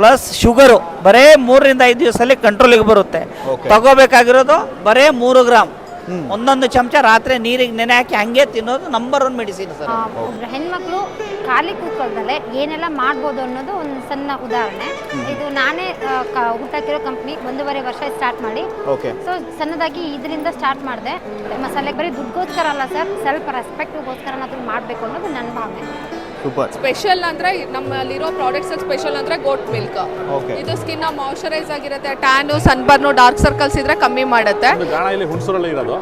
Plus sugar ಬರೇ ಮೂರರಿಂದ ಐದು ದಿವಸದಲ್ಲಿ ಕಂಟ್ರೋಲಿಗೆ ಬರುತ್ತೆ. ತಗೋಬೇಕಾಗಿರೋದು ಬರೇ ಮೂರು ಗ್ರಾಮ್ ಒಂದೊಂದು ಚಮಚ ರಾತ್ರಿ ನೀರಿಗೆ ನೆನೆ ಹಾಕಿ ಹಂಗೆ ತಿನ್ನೋದು ನಂಬರ್ ಒನ್ ಮೆಡಿಸಿನ್ ಸರ್. ಹೆಣ್ಮಕ್ಳು ಖಾಲಿ ಕೂತ್ಕೊಳ್ದಲೆ ಏನೆಲ್ಲ ಮಾಡ್ಬೋದು ಅನ್ನೋದು ಒಂದು ಸಣ್ಣ ಉದಾಹರಣೆ. ಇದು ನಾನೇ ಹುಟ್ಟಾಕಿರೋ ಕಂಪ್ನಿ ಒಂದೂವರೆ ವರ್ಷ ಸ್ಟಾರ್ಟ್ ಮಾಡಿ. ಸೊ ಸಣ್ಣದಾಗಿ ಇದರಿಂದ ಸ್ಟಾರ್ಟ್ ಮಾಡಿದೆ. ಮಸಾಲೆ ಬರೀ ದುಡ್ಡುಗೋಸ್ಕರ ಅಲ್ಲ ಸರ್ ಸ್ವಲ್ಪ ರೆಸ್ಪೆಕ್ಟ್ಗೋಸ್ಕರ ಅನ್ನೋದು ಮಾಡಬೇಕು ಅನ್ನೋದು ನನ್ನ ಭಾವನೆ. ಸೂಪರ್ ಸ್ಪೆಷಲ್ ಅಂದ್ರೆ ನಮ್ಮಲ್ಲಿರೋ ಪ್ರಾಡಕ್ಟ್ಸ್ ಸ್ಪೆಷಲ್ ಅಂದ್ರೆ ಗೋಟ್ ಮಿಲ್ಕ್. ಇದು ಸ್ಕಿನ್ ಮಾಯಶ್ಚರೈಸ್ ಆಗಿರುತ್ತೆ. ಟ್ಯಾನು ಸನ್ಬರ್ನು ಡಾರ್ಕ್ ಸರ್ಕಲ್ಸ್ ಇದ್ರೆ ಕಮ್ಮಿ ಮಾಡುತ್ತೆ. ಗಾಣ ಇಲ್ಲಿ ಹುಣಸೂರಲ್ಲಿ ಇರೋದು.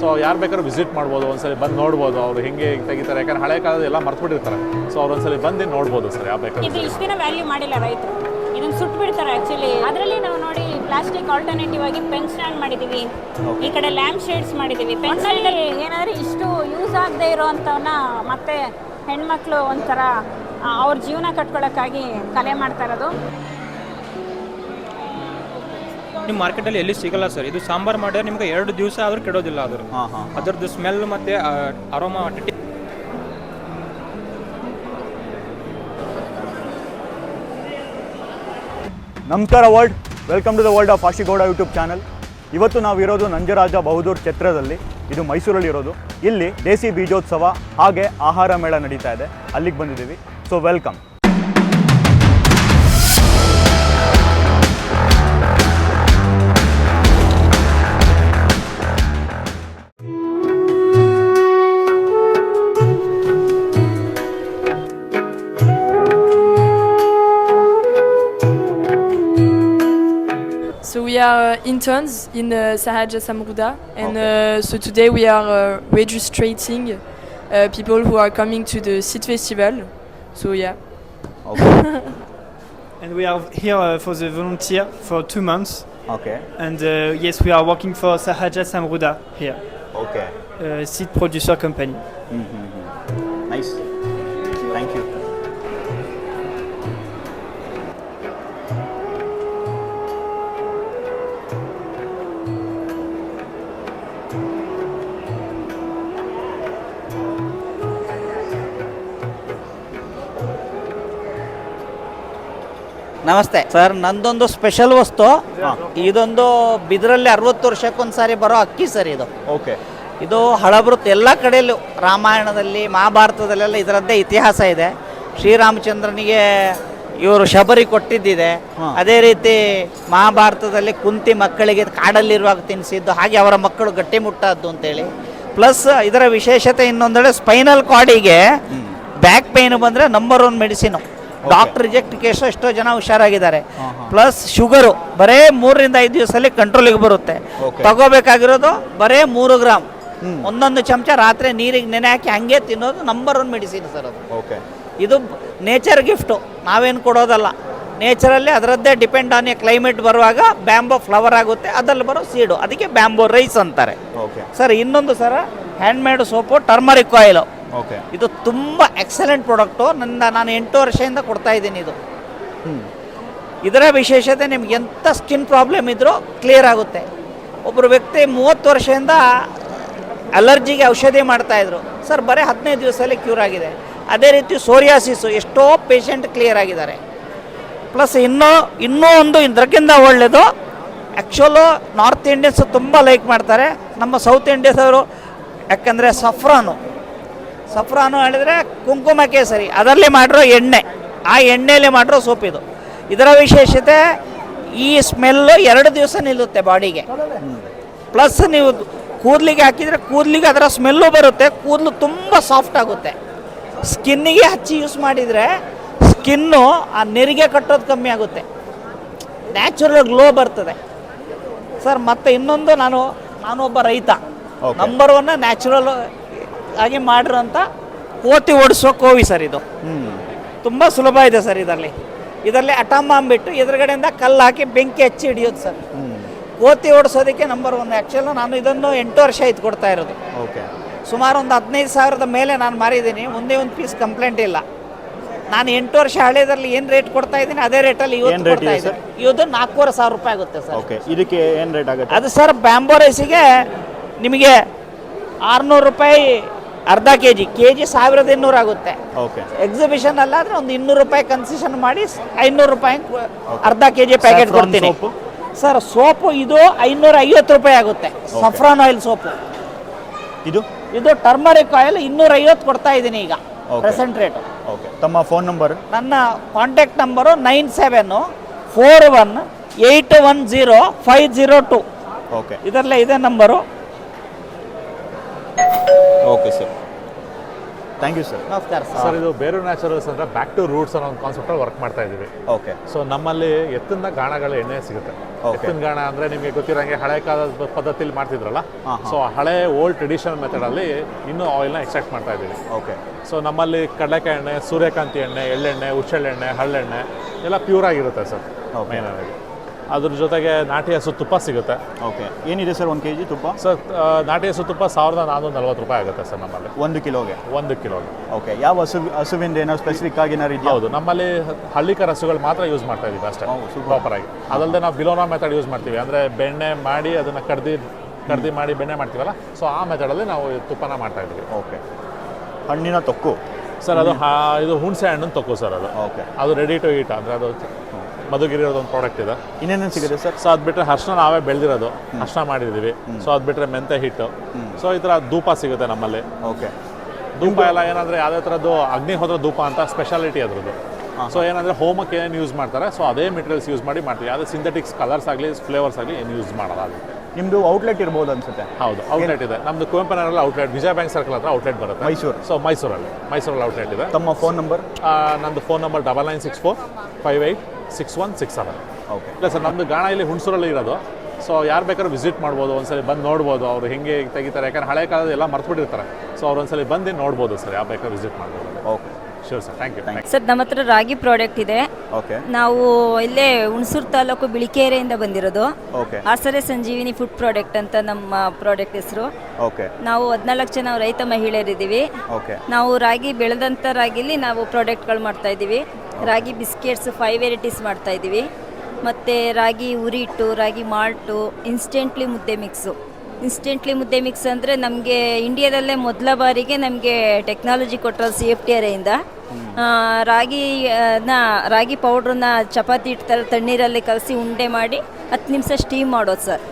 ಸೊ ಯಾರು ಬೇಕಾದ್ರೂ ವಿಸಿಟ್ ಮಾಡ್ಬೋದು ಒಂದ್ಸಲಿ ಬಂದು ನೋಡ್ಬೋದು. ಅವ್ರು ಹೆಂಗೆ ತೆಗಿತಾರೆ ಯಾಕಂದ್ರೆ ಹಳೆ ಕಾಲದ ಎಲ್ಲ ಮರ್ತ್ಬಿಟ್ಟಿರ್ತಾರೆ. ಸೊ ಅವ್ರು ಒಂದ್ಸಲಿ ಬಂದು ನೋಡ್ಬೋದು ಸರ್ ಯಾವ ಬೇಕಾದ್ರೆ ಇದು ಇಷ್ಟು ದಿನ ವ್ಯಾಲ್ಯೂ ಮಾಡಿಲ್ಲ ರೈತರು. ಇದನ್ನು ಸುಟ್ಟು ಬಿಡ್ತಾರೆ ಆಕ್ಚುಲಿ ಅದರಲ್ಲಿ ನಾವು ನೋಡಿ ಪ್ಲಾಸ್ಟಿಕ್ ಆಲ್ಟರ್ನೇಟಿವ್ ಆಗಿ ಪೆನ್ ಸ್ಟ್ಯಾಂಡ್ ಮಾಡಿದೀವಿ. ಈ ಕಡೆ ಲ್ಯಾಂಪ್ ಶೇಡ್ಸ್ ಮಾಡಿದೀವಿ. ಪೆನ್ಸಲ್ ಏನಾದ್ರೆ ಇಷ್ಟು ಯೂಸ್ ಆಗದೆ ಇರೋವಂಥವನ್ನ ಮತ್ತೆ ಹೆಣ್ಮಕ್ಳು ಒಂಥರ ಅವ್ರ ಜೀವನ ಕಟ್ಕೊಳ್ಳೋಕ್ಕಾಗಿ ಕಲೆ ಮಾಡ್ತಾ ಇರೋದು. ನಿಮ್ಮ ಮಾರ್ಕೆಟಲ್ಲಿ ಎಲ್ಲಿ ಸಿಗಲ್ಲ ಸರ್. ಇದು ಸಾಂಬಾರ್ ಮಾಡಿದ್ರೆ ನಿಮ್ಗೆ ಎರಡು ದಿವಸ ಆದರೂ ಕೆಡೋದಿಲ್ಲ ಅದ್ರ ಹಾಂ ಹಾಂ. ಅದರದ್ದು ಸ್ಮೆಲ್ ಮತ್ತೆ ಅರೋಮಾ ನಮಸ್ಕಾರ world welcome to the world of Ashi Gowda YouTube channel ಇವತ್ತು ನಾವು ಇರೋದು ನಂಜರಾಜ ಬಹದ್ದೂರ್ ಛತ್ರದಲ್ಲಿ ಇದು ಮೈಸೂರಲ್ಲಿ ಇರೋದು. ಇಲ್ಲಿ ದೇಸಿ ಬೀಜೋತ್ಸವ ಹಾಗೆ ಆಹಾರ ಮೇಳ ನಡೀತಾ ಇದೆ. ಅಲ್ಲಿಗೆ ಬಂದಿದ್ದೀವಿ. So welcome we are uh, interns in uh, Sahaja Samruda, and okay. Uh, so today we are registering people who are coming to the Seed festival. So yeah. Okay. and we are here for the volunteer for two months. Okay. And yes, we are working for Sahaja Samruda here. Okay. Producer company. Mm -hmm. Nice. ನಮಸ್ತೆ. Sir ನಂದೊಂದು special ವಸ್ತು. ಇದೊಂದು ಬಿದ್ರಲ್ಲಿ ಅರವತ್ತು ವರ್ಷಕ್ಕೊಂದ್ಸಾರಿ ಬರೋ ಅಕ್ಕಿ sir ಇದು. Okay. ಇದು ಹಳಬೃತ್ ಎಲ್ಲ ಕಡೆಯಲ್ಲೂ ರಾಮಾಯಣದಲ್ಲಿ ಮಹಾಭಾರತದಲ್ಲೆಲ್ಲ ಇದರದ್ದೇ ಇತಿಹಾಸ ಇದೆ. ಶ್ರೀರಾಮಚಂದ್ರನಿಗೆ ಇವರು ಶಬರಿ ಕೊಟ್ಟಿದ್ದಿದೆ. ಅದೇ ರೀತಿ ಮಹಾಭಾರತದಲ್ಲಿ ಕುಂತಿ ಮಕ್ಕಳಿಗೆ ಕಾಡಲ್ಲಿರುವಾಗ ತಿನ್ನಿಸಿದ್ದು ಹಾಗೆ ಅವರ ಮಕ್ಕಳು ಗಟ್ಟಿಮುಟ್ಟದ್ದು ಅಂತೇಳಿ. ಪ್ಲಸ್ ಇದರ ವಿಶೇಷತೆ ಇನ್ನೊಂದೆಡೆ ಸ್ಪೈನಲ್ ಕಾರ್ಡಿಗೆ ಬ್ಯಾಕ್ ಪೇನ್ ಬಂದರೆ number one medicine doctor reject case ಎಷ್ಟೋ ಜನ ಹುಷಾರಾಗಿದ್ದಾರೆ. ಪ್ಲಸ್ ಶುಗರು ಬರೇ ಮೂರರಿಂದ ಐದು ದಿವಸದಲ್ಲಿ ಕಂಟ್ರೋಲಿಗೆ ಬರುತ್ತೆ. ತಗೋಬೇಕಾಗಿರೋದು ಬರೇ ಮೂರು ಗ್ರಾಮ್ ಒಂದೊಂದು ಚಮಚ ರಾತ್ರಿ ನೀರಿಗೆ ನೆನೆ ಹಾಕಿ ಹಂಗೆ ತಿನ್ನೋದು ನಂಬರ್ ಒನ್ ಮೆಡಿಸಿನ್ ಸರ್ ಅದು. ಓಕೆ ಇದು ನೇಚರ್ ಗಿಫ್ಟು ನಾವೇನು ಕೊಡೋದಲ್ಲ. ನೇಚರಲ್ಲಿ ಅದರದ್ದೇ ಡಿಪೆಂಡ್ ಆನ್ ಎ ಕ್ಲೈಮೇಟ್ ಬರುವಾಗ ಬ್ಯಾಂಬೋ ಫ್ಲವರ್ ಆಗುತ್ತೆ ಅದ್ರಲ್ಲಿ ಬರೋ ಸೀಡು ಅದಕ್ಕೆ ಬ್ಯಾಂಬೋ ರೈಸ್ ಅಂತಾರೆ. ಸರ್ ಇನ್ನೊಂದು ಸರ handmade soap turmeric oil okay ಇದು ತುಂಬ ಎಕ್ಸಲೆಂಟ್ ಪ್ರಾಡಕ್ಟು ನನ್ನ ನಾನು ಎಂಟು ವರ್ಷದಿಂದ ಕೊಡ್ತಾ ಇದ್ದೀನಿ ಇದು. ಇದರ ವಿಶೇಷತೆ ನಿಮ್ಗೆ ಎಂಥ ಸ್ಕಿನ್ ಪ್ರಾಬ್ಲಮ್ ಇದ್ದರೂ ಕ್ಲಿಯರ್ ಆಗುತ್ತೆ. ಒಬ್ಬರು ವ್ಯಕ್ತಿ ಮೂವತ್ತು ವರ್ಷದಿಂದ ಅಲರ್ಜಿಗೆ ಔಷಧಿ ಮಾಡ್ತಾಯಿದ್ರು ಸರ್ ಬರೀ ಹದಿನೈದು ದಿವಸದಲ್ಲಿ ಕ್ಯೂರ್ ಆಗಿದೆ. ಅದೇ ರೀತಿ ಸೋರಿಯಾಸಿಸು ಎಷ್ಟೋ ಪೇಷಂಟ್ ಕ್ಲಿಯರ್ ಆಗಿದ್ದಾರೆ. ಪ್ಲಸ್ ಇನ್ನೂ ಇನ್ನೂ ಒಂದು ಇದಕ್ಕಿಂತ ಒಳ್ಳೆಯದು ಆ್ಯಕ್ಚುಲು ನಾರ್ತ್ ಇಂಡಿಯನ್ಸ್ ತುಂಬ ಲೈಕ್ ಮಾಡ್ತಾರೆ. ನಮ್ಮ ಸೌತ್ ಇಂಡಿಯನ್ಸ್ ಅವರು ಯಾಕಂದರೆ ಸಫ್ರಾನು ಸಫ್ರಾನು ಹೇಳಿದ್ರೆ ಕುಂಕುಮ ಕೇಸರಿ ಅದರಲ್ಲಿ ಮಾಡಿರೋ ಎಣ್ಣೆ. ಆ ಎಣ್ಣೆಯಲ್ಲಿ ಮಾಡಿರೋ ಸೋಪ್ ಇದು. ಇದರ ವಿಶೇಷತೆ ಈ ಸ್ಮೆಲ್ಲು ಎರಡು ದಿವಸ ನಿಲ್ಲುತ್ತೆ ಬಾಡಿಗೆ. ಪ್ಲಸ್ ನೀವು ಕೂದಲಿಗೆ ಹಾಕಿದರೆ ಕೂದಲಿಗೆ ಅದರ ಸ್ಮೆಲ್ಲು ಬರುತ್ತೆ ಕೂದಲು ತುಂಬ ಸಾಫ್ಟ್ ಆಗುತ್ತೆ. ಸ್ಕಿನ್ನಿಗೆ ಹಚ್ಚಿ ಯೂಸ್ ಮಾಡಿದರೆ ಸ್ಕಿನ್ನು ಆ ನೆರಿಗೆ ಕಟ್ಟೋದು ಕಮ್ಮಿ ಆಗುತ್ತೆ. ನ್ಯಾಚುರಲ್ ಗ್ಲೋ ಬರ್ತದೆ. ಸರ್ ಮತ್ತೆ ಇನ್ನೊಂದು ನಾನು ನಾನೊಬ್ಬ ರೈತ. ನಂಬರ್ ಒನ್ ನ್ಯಾಚುರಲ್ ಆಗಿ ಮಾಡಿರೋಂಥ ಕೋತಿ ಓಡಿಸೋ ಕೋವಿ ಸರ್ ಇದು. ತುಂಬ ಸುಲಭ ಇದೆ ಸರ್ ಇದರಲ್ಲಿ. ಇದರಲ್ಲಿ ಅಟಾಮ್ ಅಂಬಿಟ್ಟು ಎದುರುಗಡೆಯಿಂದ ಕಲ್ಲು ಹಾಕಿ ಬೆಂಕಿ ಹಚ್ಚಿ ಹಿಡಿಯೋದು ಸರ್. ಕೋತಿ ಓಡಿಸೋದಕ್ಕೆ ನಂಬರ್ ಒನ್ ಆ್ಯಕ್ಚುಲಿ ನಾನು ಇದನ್ನು ಎಂಟು ವರ್ಷ ಇದು ಕೊಡ್ತಾ ಇರೋದು. ಓಕೆ. ಸುಮಾರು ಒಂದು ಹದಿನೈದು ಸಾವಿರದ ಮೇಲೆ ನಾನು ಮಾರಿದ್ದೀನಿ ಒಂದೇ ಒಂದು ಪೀಸ್ ಕಂಪ್ಲೇಂಟ್ ಇಲ್ಲ. ನಾನು ಎಂಟು ವರ್ಷ ಹಳೇದ್ರಲ್ಲಿ ಏನು ರೇಟ್ ಕೊಡ್ತಾ ಇದ್ದೀನಿ ಅದೇ ರೇಟಲ್ಲಿ ಇವತ್ತು ಕೊಡ್ತಾ ಇದೆ ಇದ್ದೀನಿ. ಇವತ್ತು ನಾಲ್ಕೂವರೆ ಸಾವಿರ ರೂಪಾಯಿ ಆಗುತ್ತೆ ಸರ್. ಓಕೆ. ಇದಕ್ಕೆ ಏನು ರೇಟ್ ಆಗುತ್ತೆ? ಅದು ಸರ್ ಬ್ಯಾಂಬೋ ರೈಸಿಗೆ ನಿಮಗೆ ಆರುನೂರು ರೂಪಾಯಿ ಅರ್ಧ ಕೆ ಜಿ ಕೆ ಜಿ ಸಾವಿರದ ಇನ್ನೂರು ಆಗುತ್ತೆ. ಓಕೆ ಎಕ್ಸಿಬಿಷನ್ ಅಲ್ಲಾದ್ರೆ ಒಂದು ಇನ್ನೂರು ರೂಪಾಯಿ ಕನ್ಸೆಷನ್ ಮಾಡಿ ಐನೂರು ರೂಪಾಯಿ ಅರ್ಧ ಕೆ ಜಿ ಪ್ಯಾಕೆಟ್ ಕೊಡ್ತೀನಿ. ಸರ್ ಸೋಪು ಇದು ಐನೂರ ಐವತ್ತು ರೂಪಾಯಿ ಆಗುತ್ತೆ. ಸಫ್ರಾನ್ ಆಯಿಲ್ ಸೋಪು ಇದು? ಇದು ಟರ್ಮರಿಕ್ ಆಯಿಲ್ ಇನ್ನೂರ ಐವತ್ತು ಕೊಡ್ತಾ ಇದ್ದೀನಿ ಈಗ. ಪ್ರೆಸೆಂಟ್ ರೇಟ್ ಓಕೆ ತಮ್ಮ ಫೋನ್ ನಂಬರ್ ನನ್ನ contact number nine seven four one eight one zero five zero two okay ಇದರಲ್ಲೇ ಇದೆ number okay sir. Thank you sir ನಮಸ್ಕಾರ ಸರ್. ಸರ್ ಇದು ಬೇರೆ ನ್ಯಾಚುರಲ್ಸ್ ಅಂದರೆ ಬ್ಯಾಕ್ ಟು ರೂಟ್ಸ್ ಅನ್ನೋ ಒಂದು ಕಾನ್ಸೆಪ್ಟಲ್ಲಿ ವರ್ಕ್ ಮಾಡ್ತಾ ಇದ್ದೀವಿ. ಓಕೆ ಸೊ ನಮ್ಮಲ್ಲಿ ಎತ್ತಿನ ಗಾಣಗಳ ಎಣ್ಣೆ ಸಿಗುತ್ತೆ. Okay. ಎತ್ತಿನ ಗಾಣ ಅಂದರೆ ನಿಮಗೆ ಗೊತ್ತಿರೋಂಗೆ ಹಳೆ ಕಾಲದ ಪದ್ಧತಿಲಿ ಮಾಡ್ತಿದ್ರಲ್ಲ? ಹಾ, ಹಾ. ಸೊ ಹಳೆ ಓಲ್ಡ್ ಟ್ರೆಡಿಷನಲ್ ಮೆಥಡಲ್ಲಿ ಇನ್ನೂ ಆಯಿಲ್ನ ಎಕ್ಸ್ಟ್ರಾಕ್ಟ್ ಮಾಡ್ತಾ ಇದ್ದೀವಿ. ಓಕೆ ಸೊ ನಮ್ಮಲ್ಲಿ ಕಡಲೆಕಾಯಿ ಎಣ್ಣೆ ಸೂರ್ಯಕಾಂತಿ ಎಣ್ಣೆ ಎಳ್ಳೆಣ್ಣೆ ಹುಚ್ಚೆಳ್ಳೆಣ್ಣೆ ಹಳ್ಳೆಣ್ಣೆ ಎಲ್ಲ ಪ್ಯೂರ್ ಆಗಿರುತ್ತೆ ಸರ್ Okay. ಮೇನ್ ಆಗಿ. ಅದ್ರ ಜೊತೆಗೆ ನಾಟಿ ಹಸು ತುಪ್ಪ ಸಿಗುತ್ತೆ. ಓಕೆ. ಏನಿದೆ ಸರ್ ಒಂದು ಕೆ ಜಿ ತುಪ್ಪ? ಸರ್ ನಾಟಿ ಹಸು ತುಪ್ಪ ಸಾವಿರದ ನಾನ್ನೂರ ನಲ್ವತ್ತು ರೂಪಾಯಿ ಆಗುತ್ತೆ ಸರ್ ನಮ್ಮಲ್ಲಿ. ಒಂದು ಕಿಲೋಗೆ? ಒಂದು ಕಿಲೋಗೆ. ಓಕೆ. ಯಾವ ಹಸು ಹಸುವಿಂದ ಏನೋ ಸ್ಪೆಸಿಫಿಕ್ ಆಗಿ ಏನಾರು ಇದೆಯಾ? ಹೌದು. ನಮ್ಮಲ್ಲಿ ಹಳ್ಳಿಕರ ಹಸುಗಳು ಮಾತ್ರ ಯೂಸ್ ಮಾಡ್ತಾ ಇದ್ದೀವಿ ಅಷ್ಟೇ. ಪ್ರಾಪರ್ ಆಗಿ. ಅದಲ್ಲದೆ ನಾವು ಬಿಲೋನಾ ಮೆಥಡ್ ಯೂಸ್ ಮಾಡ್ತೀವಿ. ಅಂದರೆ ಬೆಣ್ಣೆ ಮಾಡಿ ಅದನ್ನು ಕಡ್ದು ಕಡ್ದು ಮಾಡಿ ಬೆಣ್ಣೆ ಮಾಡ್ತೀವಲ್ಲ ಸೊ ಆ ಮೆಥಡಲ್ಲಿ ನಾವು ತುಪ್ಪನ ಮಾಡ್ತಾ ಇದ್ದೀವಿ. ಓಕೆ. ಹಣ್ಣಿನ ತೊಕ್ಕು? ಸರ್ ಅದು ಇದು ಹುಣಸೆ ಹಣ್ಣು ತೊಕ್ಕು ಸರ್ ಅದು. ಓಕೆ. ಅದು ರೆಡಿ ಟು ಈಟ್ ಅಂದರೆ ಅದು ಮಧುಗಿರಿಯೋದು ಒಂದು ಪ್ರಾಡಕ್ಟ್ ಇದೆ. ಇನ್ನೇನೇನು ಸಿಗುತ್ತೆ ಸರ್? ಸೊ ಅದು ಬಿಟ್ಟರೆ ಹರ್ಷಣ ನಾವೇ ಬೆಳೆದಿರೋದು. ಹರ್ಷಣ ಮಾಡಿದ್ದೀವಿ ಸೊ ಅದು ಬಿಟ್ಟರೆ ಮೆಂತೆ ಹಿಟ್ಟು. ಸೊ ಈ ಥರ ಧೂಪ ಸಿಗುತ್ತೆ ನಮ್ಮಲ್ಲಿ. ಓಕೆ. ಧೂಪ ಎಲ್ಲ ಏನಂದರೆ ಯಾವುದೇ ಥರದ್ದು ಅಗ್ನಿಹೋತ್ರ ಧೂಪ ಅಂತ ಸ್ಪೆಷಾಲಿಟಿ ಅದರದ್ದು. ಸೊ ಏನಂದರೆ ಹೋಮಕ್ಕೆ ಏನು ಯೂಸ್ ಮಾಡ್ತಾರೆ? ಸೊ ಅದೇ ಮೆಟೀರಿಯಲ್ಸ್ ಯೂಸ್ ಮಾಡಿ ಮಾಡ್ತೀವಿ. ಯಾವುದೇ ಸಿಂಥೆಟಿಕ್ಸ್ ಕಲರ್ಸ್ ಆಗಲಿ ಫ್ಲೇವರ್ಸ್ ಆಗಲಿ ಏನು ಯೂಸ್ ಮಾಡಲ್ಲ ನಿಮ್ಮದು ಔಟ್ಲೆಟ್ ಇರ್ಬೋದು ಅನ್ಸುತ್ತೆ. ಹೌದು ಔಟ್ಲೆಟ್ ಇದೆ. ನಮ್ಮದು ಕುವೆಂಪುನಗರಲ್ಲಿ ಔಟ್ಲೆಟ್ ವಿಜಯ ಬ್ಯಾಂಕ್ ಸರ್ಕಲ್ ಹತ್ರ ಔಟ್ಲೆಟ್ ಬರುತ್ತೆ. ಮೈಸೂರು. ಸೊ ಮೈಸೂರಲ್ಲಿ ಮೈಸೂರಲ್ಲಿ ಔಟ್ಲೆಟ್ ಇದೆ. ತಮ್ಮ ಫೋನ್ ನಂಬರ್ ನಂದು phone number double nine six four five eight six one six seven okay ಇಲ್ಲ ಸರ್ ನಮ್ಮದು ಗಾಣ ಇಲ್ಲಿ ಹುಣಸೂರಲ್ಲಿ ಇರೋದು. ಸೊ ಯಾರು ಬೇಕಾದ್ರೂ ವಿಸಿಟ್ ಮಾಡ್ಬೋದು ಒಂದ್ಸಲಿ ಬಂದು ನೋಡ್ಬೋದು. ಅವರು ಹೆಂಗೆ ತೆಗಿತಾರೆ ಯಾಕಂದ್ರೆ ಹಳೆ ಕಾಲದ ಎಲ್ಲ ಮರ್ತುಬಿಟ್ಟಿರ್ತಾರೆ. ಸೊ ಅವ್ರು ಒಂದ್ಸಲಿ ಬಂದು ನೋಡ್ಬೋದು ಸರ್ ಯಾರು ಬೇಕಾದ್ರೂ ವಿಸಿಟ್ ಮಾಡ್ಬೋದು. Okay sure sir thank you thank sir ನಮ್ಮ ಹತ್ರ ರಾಗಿ ಪ್ರಾಡಕ್ಟ್ ಇದೆ. ಓಕೆ ನಾವು ಇಲ್ಲೇ ಹುಣಸೂರು ತಾಲೂಕು ಬಿಳಿಕೆರೆಯಿಂದ ಬಂದಿರೋದು. ಓಕೆ ಆಸರೆ ಸಂಜೀವಿನಿ ಫುಡ್ ಪ್ರಾಡಕ್ಟ್ ಅಂತ ನಮ್ಮ ಪ್ರಾಡಕ್ಟ್ ಹೆಸರು. ಓಕೆ ನಾವು ಹದಿನಾಲ್ಕು ಜನ ರೈತ ಮಹಿಳೆಯರಿದ್ದೀವಿ. ಓಕೆ ನಾವು ರಾಗಿ ಬೆಳೆದಂಥ ರಾಗಿಲಿ ನಾವು ಪ್ರಾಡಕ್ಟ್ಗಳು ಮಾಡ್ತಾ ಇದ್ದೀವಿ. ರಾಗಿ ಬಿಸ್ಕೆಟ್ಸ್ ಫೈವ್ ವೆರೈಟೀಸ್ ಮಾಡ್ತಾ ಇದ್ದೀವಿ. ಮತ್ತು ರಾಗಿ ಉರಿಟ್ಟು ರಾಗಿ ಮಾಲ್ಟು ಇನ್ಸ್ಟೆಂಟ್ಲಿ ಮುದ್ದೆ ಮಿಕ್ಸು ಇನ್ಸ್ಟೆಂಟ್ಲಿ ಮುದ್ದೆ ಮಿಕ್ಸ್ ಅಂದರೆ ನಮಗೆ ಇಂಡಿಯಾದಲ್ಲೇ ಮೊದಲ ಬಾರಿಗೆ ನಮಗೆ ಟೆಕ್ನಾಲಜಿ ಕೊಟ್ಟರು ಸಿ ಎಫ್ ಟಿ ಅರೆಯಿಂದ. ರಾಗಿ ಆ, ನ ರಾಗಿ ಪೌಡ್ರನ್ನ ಚಪಾತಿ ಇಟ್ಟು ತಣ್ಣೀರಲ್ಲಿ ಕಲಸಿ ಉಂಡೆ ಮಾಡಿ ಹತ್ತು ನಿಮಿಷ ಸ್ಟೀಮ್ ಮಾಡೋದು ಸರ್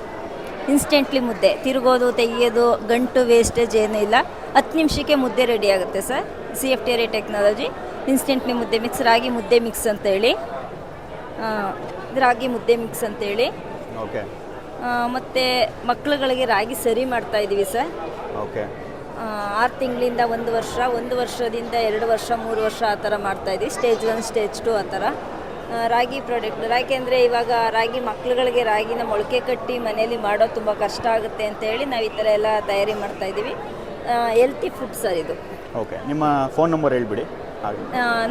ಇನ್ಸ್ಟೆಂಟ್ಲಿ ಮುದ್ದೆ. ತಿರುಗೋದು ತೆಗಿಯೋದು ಗಂಟು ವೇಸ್ಟೇಜ್ ಏನೂ ಇಲ್ಲ. ಹತ್ತು ನಿಮಿಷಕ್ಕೆ ಮುದ್ದೆ ರೆಡಿ ಆಗುತ್ತೆ sir C F T R technology instantly ಮುದ್ದೆ ಮಿಕ್ಸ್ ರಾಗಿ ಮುದ್ದೆ ಮಿಕ್ಸ್ ಅಂತೇಳಿ. ರಾಗಿ ಮುದ್ದೆ ಮಿಕ್ಸ್ ಅಂತೇಳಿ. ಓಕೆ. ಮತ್ತು ಮಕ್ಕಳುಗಳಿಗೆ ರಾಗಿ ಸರಿ ಮಾಡ್ತಾ ಇದ್ದೀವಿ ಸರ್. ಓಕೆ. ಆರು ತಿಂಗಳಿಂದ ಒಂದು ವರ್ಷ ಒಂದು ವರ್ಷದಿಂದ ಎರಡು ವರ್ಷ ಮೂರು ವರ್ಷ ಆ ಥರ ಮಾಡ್ತಾ ಇದ್ದೀವಿ ಸ್ಟೇಜ್ ಒನ್ ಸ್ಟೇಜ್ ಟು ಆ ಥರ. ರಾಗಿ ಪ್ರಾಡಕ್ಟ್ ರಾಗಿ ಅಂದರೆ ಇವಾಗ ರಾಗಿ ಮಕ್ಕಳುಗಳಿಗೆ ರಾಗಿನ ಮೊಳಕೆ ಕಟ್ಟಿ ಮನೆಯಲ್ಲಿ ಮಾಡೋದು ತುಂಬ ಕಷ್ಟ ಆಗುತ್ತೆ ಅಂತೇಳಿ ನಾವು ಈ ಥರ ಎಲ್ಲ ತಯಾರಿ ಮಾಡ್ತಾ ಇದ್ದೀವಿ ಹೆಲ್ತಿ ಫುಡ್ ಸರ್ ಇದು. ಓಕೆ. ನಿಮ್ಮ ಫೋನ್ ನಂಬರ್ ಹೇಳ್ಬಿಡಿ.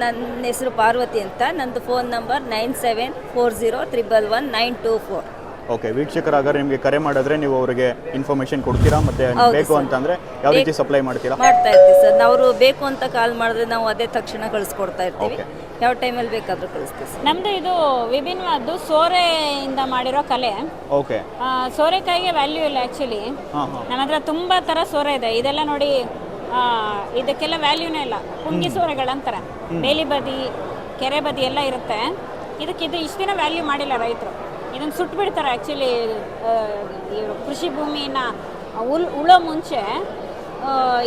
ನನ್ನ ಹೆಸರು ಪಾರ್ವತಿ ಅಂತ. ನಂದು phone number nine seven four zero triple one nine two four okay ವೀಕ್ಷಕರಾಗ ನಿಮಗೆ ಕರೆ ಮಾಡಿದ್ರೆ ನೀವು ಅವರಿಗೆ ಇನ್ಫಾರ್ಮೇಶನ್ ಕೊಡ್ತೀರಾ? ಮತ್ತೆ ಹೌದು ಬೇಕು ಸರ್. ಅಂತಂದ್ರೆ ಯಾವ ರೀತಿ ಸಪ್ಲೈ ಮಾಡ್ತೀರಾ? ಮಾಡ್ತಾ ಇರ್ತೀವಿ ಸರ್. ಅವರು ಬೇಕು ಅಂತ ಕಾಲ್ ಮಾಡಿದ್ರೆ ನಾವು ಅದೇ ತಕ್ಷಣ ಕಳಿಸ್ಕೊಡ್ತಾ ಇರ್ತೀವಿ. Okay. ಯಾವ ಟೈಮಲ್ಲಿ ಬೇಕಾದರೂ ಕಳಿಸ್ತೀವಿ ಸರ್. ನಮ್ದು ಇದು ವಿಭಿನ್ನವಾದ್ದು ಸೋರೆಯಿಂದ ಮಾಡಿರೋ ಕಲೆ. ಓಕೆ ಆ, ಸೋರೆಕಾಯಿಗೆ ವ್ಯಾಲ್ಯೂ ಇಲ್ಲ ಆ್ಯಕ್ಚುಲಿ ಹಾಂ ಹಾಂ. ನಮ್ಮ ಹತ್ರ ತುಂಬ ಥರ ಸೋರೆ ಇದೆ. ಇದೆಲ್ಲ ನೋಡಿ ಇದಕ್ಕೆಲ್ಲ ವ್ಯಾಲ್ಯೂನೇ ಇಲ್ಲ. ಕುಂಗಿ ಸೋರೆಗಳಂತಾರೆ ಬೇಲಿ ಬದಿ ಕೆರೆ ಬದಿ ಎಲ್ಲ ಇರುತ್ತೆ. ಇದಕ್ಕೆ ಇದು ಇಷ್ಟು ದಿನ ವ್ಯಾಲ್ಯೂ ಮಾಡಿಲ್ಲ ರೈತರು. ಇದನ್ನು ಸುಟ್ಬಿಡ್ತಾರೆ ಆ್ಯಕ್ಚುಲಿ ಕೃಷಿ ಭೂಮಿನ ಉಲ್ ಉಳೋ ಮುಂಚೆ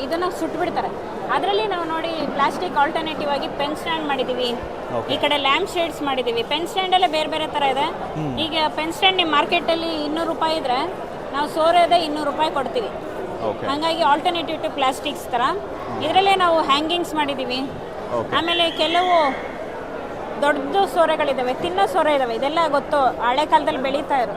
ಇದನ್ನು ಸುಟ್ಬಿಡ್ತಾರೆ. ಅದರಲ್ಲಿ ನಾವು ನೋಡಿ ಪ್ಲಾಸ್ಟಿಕ್ ಆಲ್ಟರ್ನೇಟಿವ್ ಆಗಿ ಪೆನ್ ಸ್ಟ್ಯಾಂಡ್ ಮಾಡಿದ್ದೀವಿ ಈ ಕಡೆ ಲ್ಯಾಂಪ್ ಶೇಡ್ಸ್ ಮಾಡಿದ್ದೀವಿ ಪೆನ್ ಸ್ಟ್ಯಾಂಡ್ ಎಲ್ಲ ಬೇರೆ ಬೇರೆ ಥರ ಇದೆ. ಈಗ ಪೆನ್ ಸ್ಟ್ಯಾಂಡ್ ನಿಮ್ಮ ಮಾರ್ಕೆಟಲ್ಲಿ ಇನ್ನೂರು ರೂಪಾಯಿ ಇದ್ರೆ ನಾವು ಸೋರೆದೆ ಇನ್ನೂರು ರೂಪಾಯಿ ಕೊಡ್ತೀವಿ. ಹಾಗಾಗಿ ಆಲ್ಟರ್ನೇಟಿವ್ ಟು ಪ್ಲಾಸ್ಟಿಕ್ಸ್ ಥರ ಇದರಲ್ಲೇ ನಾವು ಹ್ಯಾಂಗಿಂಗ್ಸ್ ಮಾಡಿದ್ದೀವಿ ಆಮೇಲೆ ಕೆಲವು ದೊಡ್ಡ ಸೊರೆಗಳಿದ್ದಾವೆ ತಿನ್ನೋ ಸೊರೆ ಇದಾವೆ ಇದೆಲ್ಲ ಗೊತ್ತು ಹಳೆ ಕಾಲದಲ್ಲಿ ಬೆಳೀತಾ ಇರೋ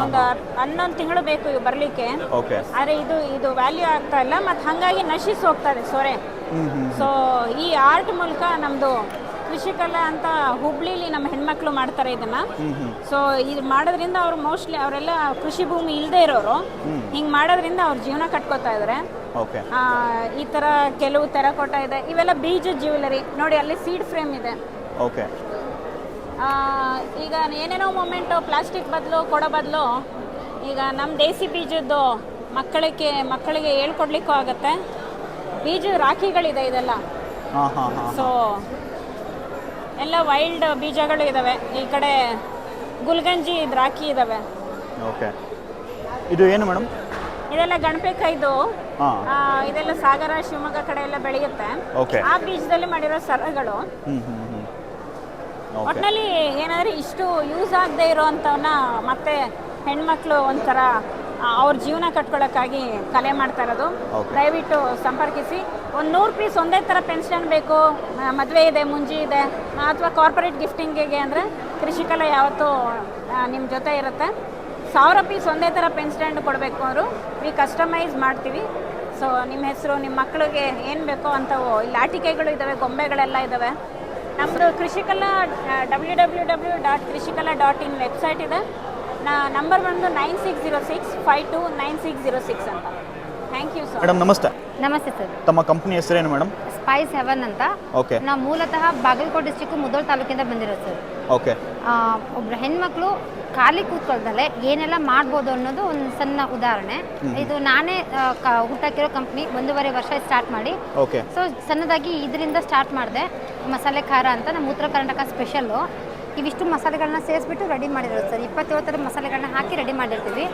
ಒಂದು ಹನ್ನೊಂದು ತಿಂಗಳು ಬೇಕು ಇವು ಬರಲಿಕ್ಕೆ. ಆದ್ರೆ ಆದರೆ ಇದು ಇದು ವ್ಯಾಲ್ಯೂ ಆಗ್ತಾ ಇಲ್ಲ ಮತ್ತು ಹಾಗಾಗಿ ನಶಿಸಿ ಹೋಗ್ತಾ ಇದೆ ಸೊರೆ. ಸೊ ಈ ಆರ್ಟ್ ಮೂಲಕ ನಮ್ಮದು ಕೃಷಿಕಲ ಅಂತ ಹುಬ್ಳಿಲಿ ನಮ್ಮ ಹೆಣ್ಮಕ್ಳು ಮಾಡ್ತಾರೆ ಇದನ್ನ. ಸೊ ಇದು ಮಾಡೋದ್ರಿಂದ ಅವ್ರು ಮೋಸ್ಟ್ಲಿ ಅವರೆಲ್ಲ ಕೃಷಿ ಭೂಮಿ ಇಲ್ಲದೆ ಇರೋರು. ಹಿಂಗೆ ಮಾಡೋದ್ರಿಂದ ಅವ್ರ ಜೀವನ ಕಟ್ಕೋತಾ ಇದಾರೆ. ಈ ತರ ಕೆಲವು ತೆರಕೋಟ ಇದೆ. ಇವೆಲ್ಲ ಬೀಜ ಜ್ಯುವೆಲರಿ. ನೋಡಿ ಅಲ್ಲಿ ಸೀಡ್ ಫ್ರೇಮ್ ಇದೆ. ಓಕೆ ಈಗ ಏನೇನೋ ಮೊಮೆಂಟು ಪ್ಲಾಸ್ಟಿಕ್ ಬದಲು ಕೊಡೋ ಬದಲು ಈಗ ನಮ್ಮ ದೇಸಿ ಬೀಜದ್ದು ಮಕ್ಕಳಿಗೆ ಮಕ್ಕಳಿಗೆ ಹೇಳ್ಕೊಡ್ಲಿಕ್ಕೂ ಆಗುತ್ತೆ. ಬೀಜ ರಾಖಿಗಳಿದೆ ಇದೆಲ್ಲ. ಸೊ ಎಲ್ಲ ವೈಲ್ಡ್ ಬೀಜಗಳು ಇದಾವೆ. ಈ ಕಡೆ ಗುಲ್ಗಂಜಿ ದ್ರಾಕ್ಷಿ ಇದಾವೆ. ಓಕೆ. ಇದು ಏನು ಮೇಡಮ್? ಇದೆಲ್ಲ ಗಣಪೆ ಕೈದು ಆ, ಇದೆಲ್ಲ ಸಾಗರ ಶಿವಮೊಗ್ಗ ಕಡೆ ಎಲ್ಲ ಬೆಳೆಯುತ್ತೆ. ಆ ಬೀಜದಲ್ಲಿ ಮಾಡಿರೋ ಸರಗಳು. ಹ್ಞೂ ಹ್ಞೂ ಹ್ಞೂ ಓಕೆ. ಒಟ್ಟಿನಲ್ಲಿ ಏನಾದ್ರೆ ಇಷ್ಟು ಯೂಸ್ ಆಗದೆ ಇರೋವಂಥವನ್ನ ಮತ್ತೆ ಹೆಣ್ಮಕ್ಳು ಒಂಥರ ಆ, ಅವ್ರ ಜೀವನ ಕಟ್ಕೊಳ್ಳೋಕ್ಕಾಗಿ ಕಲೆ ಮಾಡ್ತಾ ಇರೋದು. Okay. ದಯವಿಟ್ಟು ಸಂಪರ್ಕಿಸಿ. ಒಂದು ನೂರು ಪೀಸ್ ಒಂದೇ ಥರ ಪೆನ್ಷನ್ ಬೇಕು. ಮದುವೆ ಇದೆ, ಮುಂಜಿ ಇದೆ. ಅಥವಾ ಕಾರ್ಪೊರೇಟ್ ಗಿಫ್ಟಿಂಗಿಗೆ ಅಂದರೆ ಕೃಷಿಕಲ ಯಾವತ್ತೂ ನಿಮ್ಮ ಜೊತೆ ಇರುತ್ತೆ. ಸಾವಿರ ಪೀಸ್ ಒಂದೇ ಥರ ಪೆನ್ ಸ್ಟ್ಯಾಂಡ್ ಕೊಡಬೇಕು ಅಂದರು ವಿ ಕಸ್ಟಮೈಸ್ ಮಾಡ್ತೀವಿ. ಸೊ ನಿಮ್ಮ ಹೆಸರು ನಿಮ್ಮ ಮಕ್ಕಳಿಗೆ ಏನು ಬೇಕೋ ಅಂಥವು ಇಲ್ಲಿ ಆಟಿಕೆಗಳು ಇದ್ದಾವೆ ಗೊಂಬೆಗಳೆಲ್ಲ ಇದ್ದಾವೆ ನಮ್ಮದು Krishikala W W W dot Krishikala dot in website ಇದೆ. ನಾ ನಂಬರ್ ಬಂದು nine six zero six, five two nine six zero six ಅಂತ. ಥ್ಯಾಂಕ್ ಯು ಸರ್ ಮೇಡಮ್ ನಮಸ್ತೆ ನಮಸ್ತೆ ಸರ್ ತಮ್ಮ ಕಂಪ್ನಿ ಹೆಸರೇನು ಮೇಡಮ್ ಸ್ಪೈಸ್ ಹೆವನ್ ಅಂತ. ಓಕೆ ನಾವು ಮೂಲತಃ ಬಾಗಲಕೋಟೆ ಡಿಸ್ಟ್ರಿಕ್ಟ್ ಮುದೋಳ್ ತಾಲೂಕಿಂದ ಬಂದಿರೋದು ಸರ್ ಓಕೆ ಒಬ್ಬ ಒಬ್ರು ಹೆಣ್ಮಕ್ಳು ಖಾಲಿ ಕೂತ್ಕೊಳ್ದಲೆ ಏನೆಲ್ಲ ಮಾಡ್ಬೋದು ಅನ್ನೋದು ಒಂದು ಸಣ್ಣ ಉದಾಹರಣೆ. ಇದು ನಾನೇ ಕ- ಹುಟ್ಟಾಕಿರೋ ಕಂಪ್ನಿ ಒಂದೂವರೆ ವರ್ಷ ಸ್ಟಾರ್ಟ್ ಮಾಡಿ. ಓಕೆ ಸೊ ಸಣ್ಣದಾಗಿ ಇದರಿಂದ ಸ್ಟಾರ್ಟ್ ಮಾಡಿದೆ. ಮಸಾಲೆ ಖಾರ ಅಂತ ನಮ್ಮ ಉತ್ತರ ಕರ್ನಾಟಕ ಸ್ಪೆಷಲ್ಲು ಇವಿಷ್ಟು ಮಸಾಲೆಗಳನ್ನ ಸೇರಿಸ್ಬಿಟ್ಟು ರೆಡಿ ಮಾಡಿರೋದು ಸರ್. ಇಪ್ಪತ್ತೇಳು ಥರದ ಮಸಾಲೆಗಳನ್ನ ಹಾಕಿ ರೆಡಿ ಮಾಡಿರ್ತೀವಿ.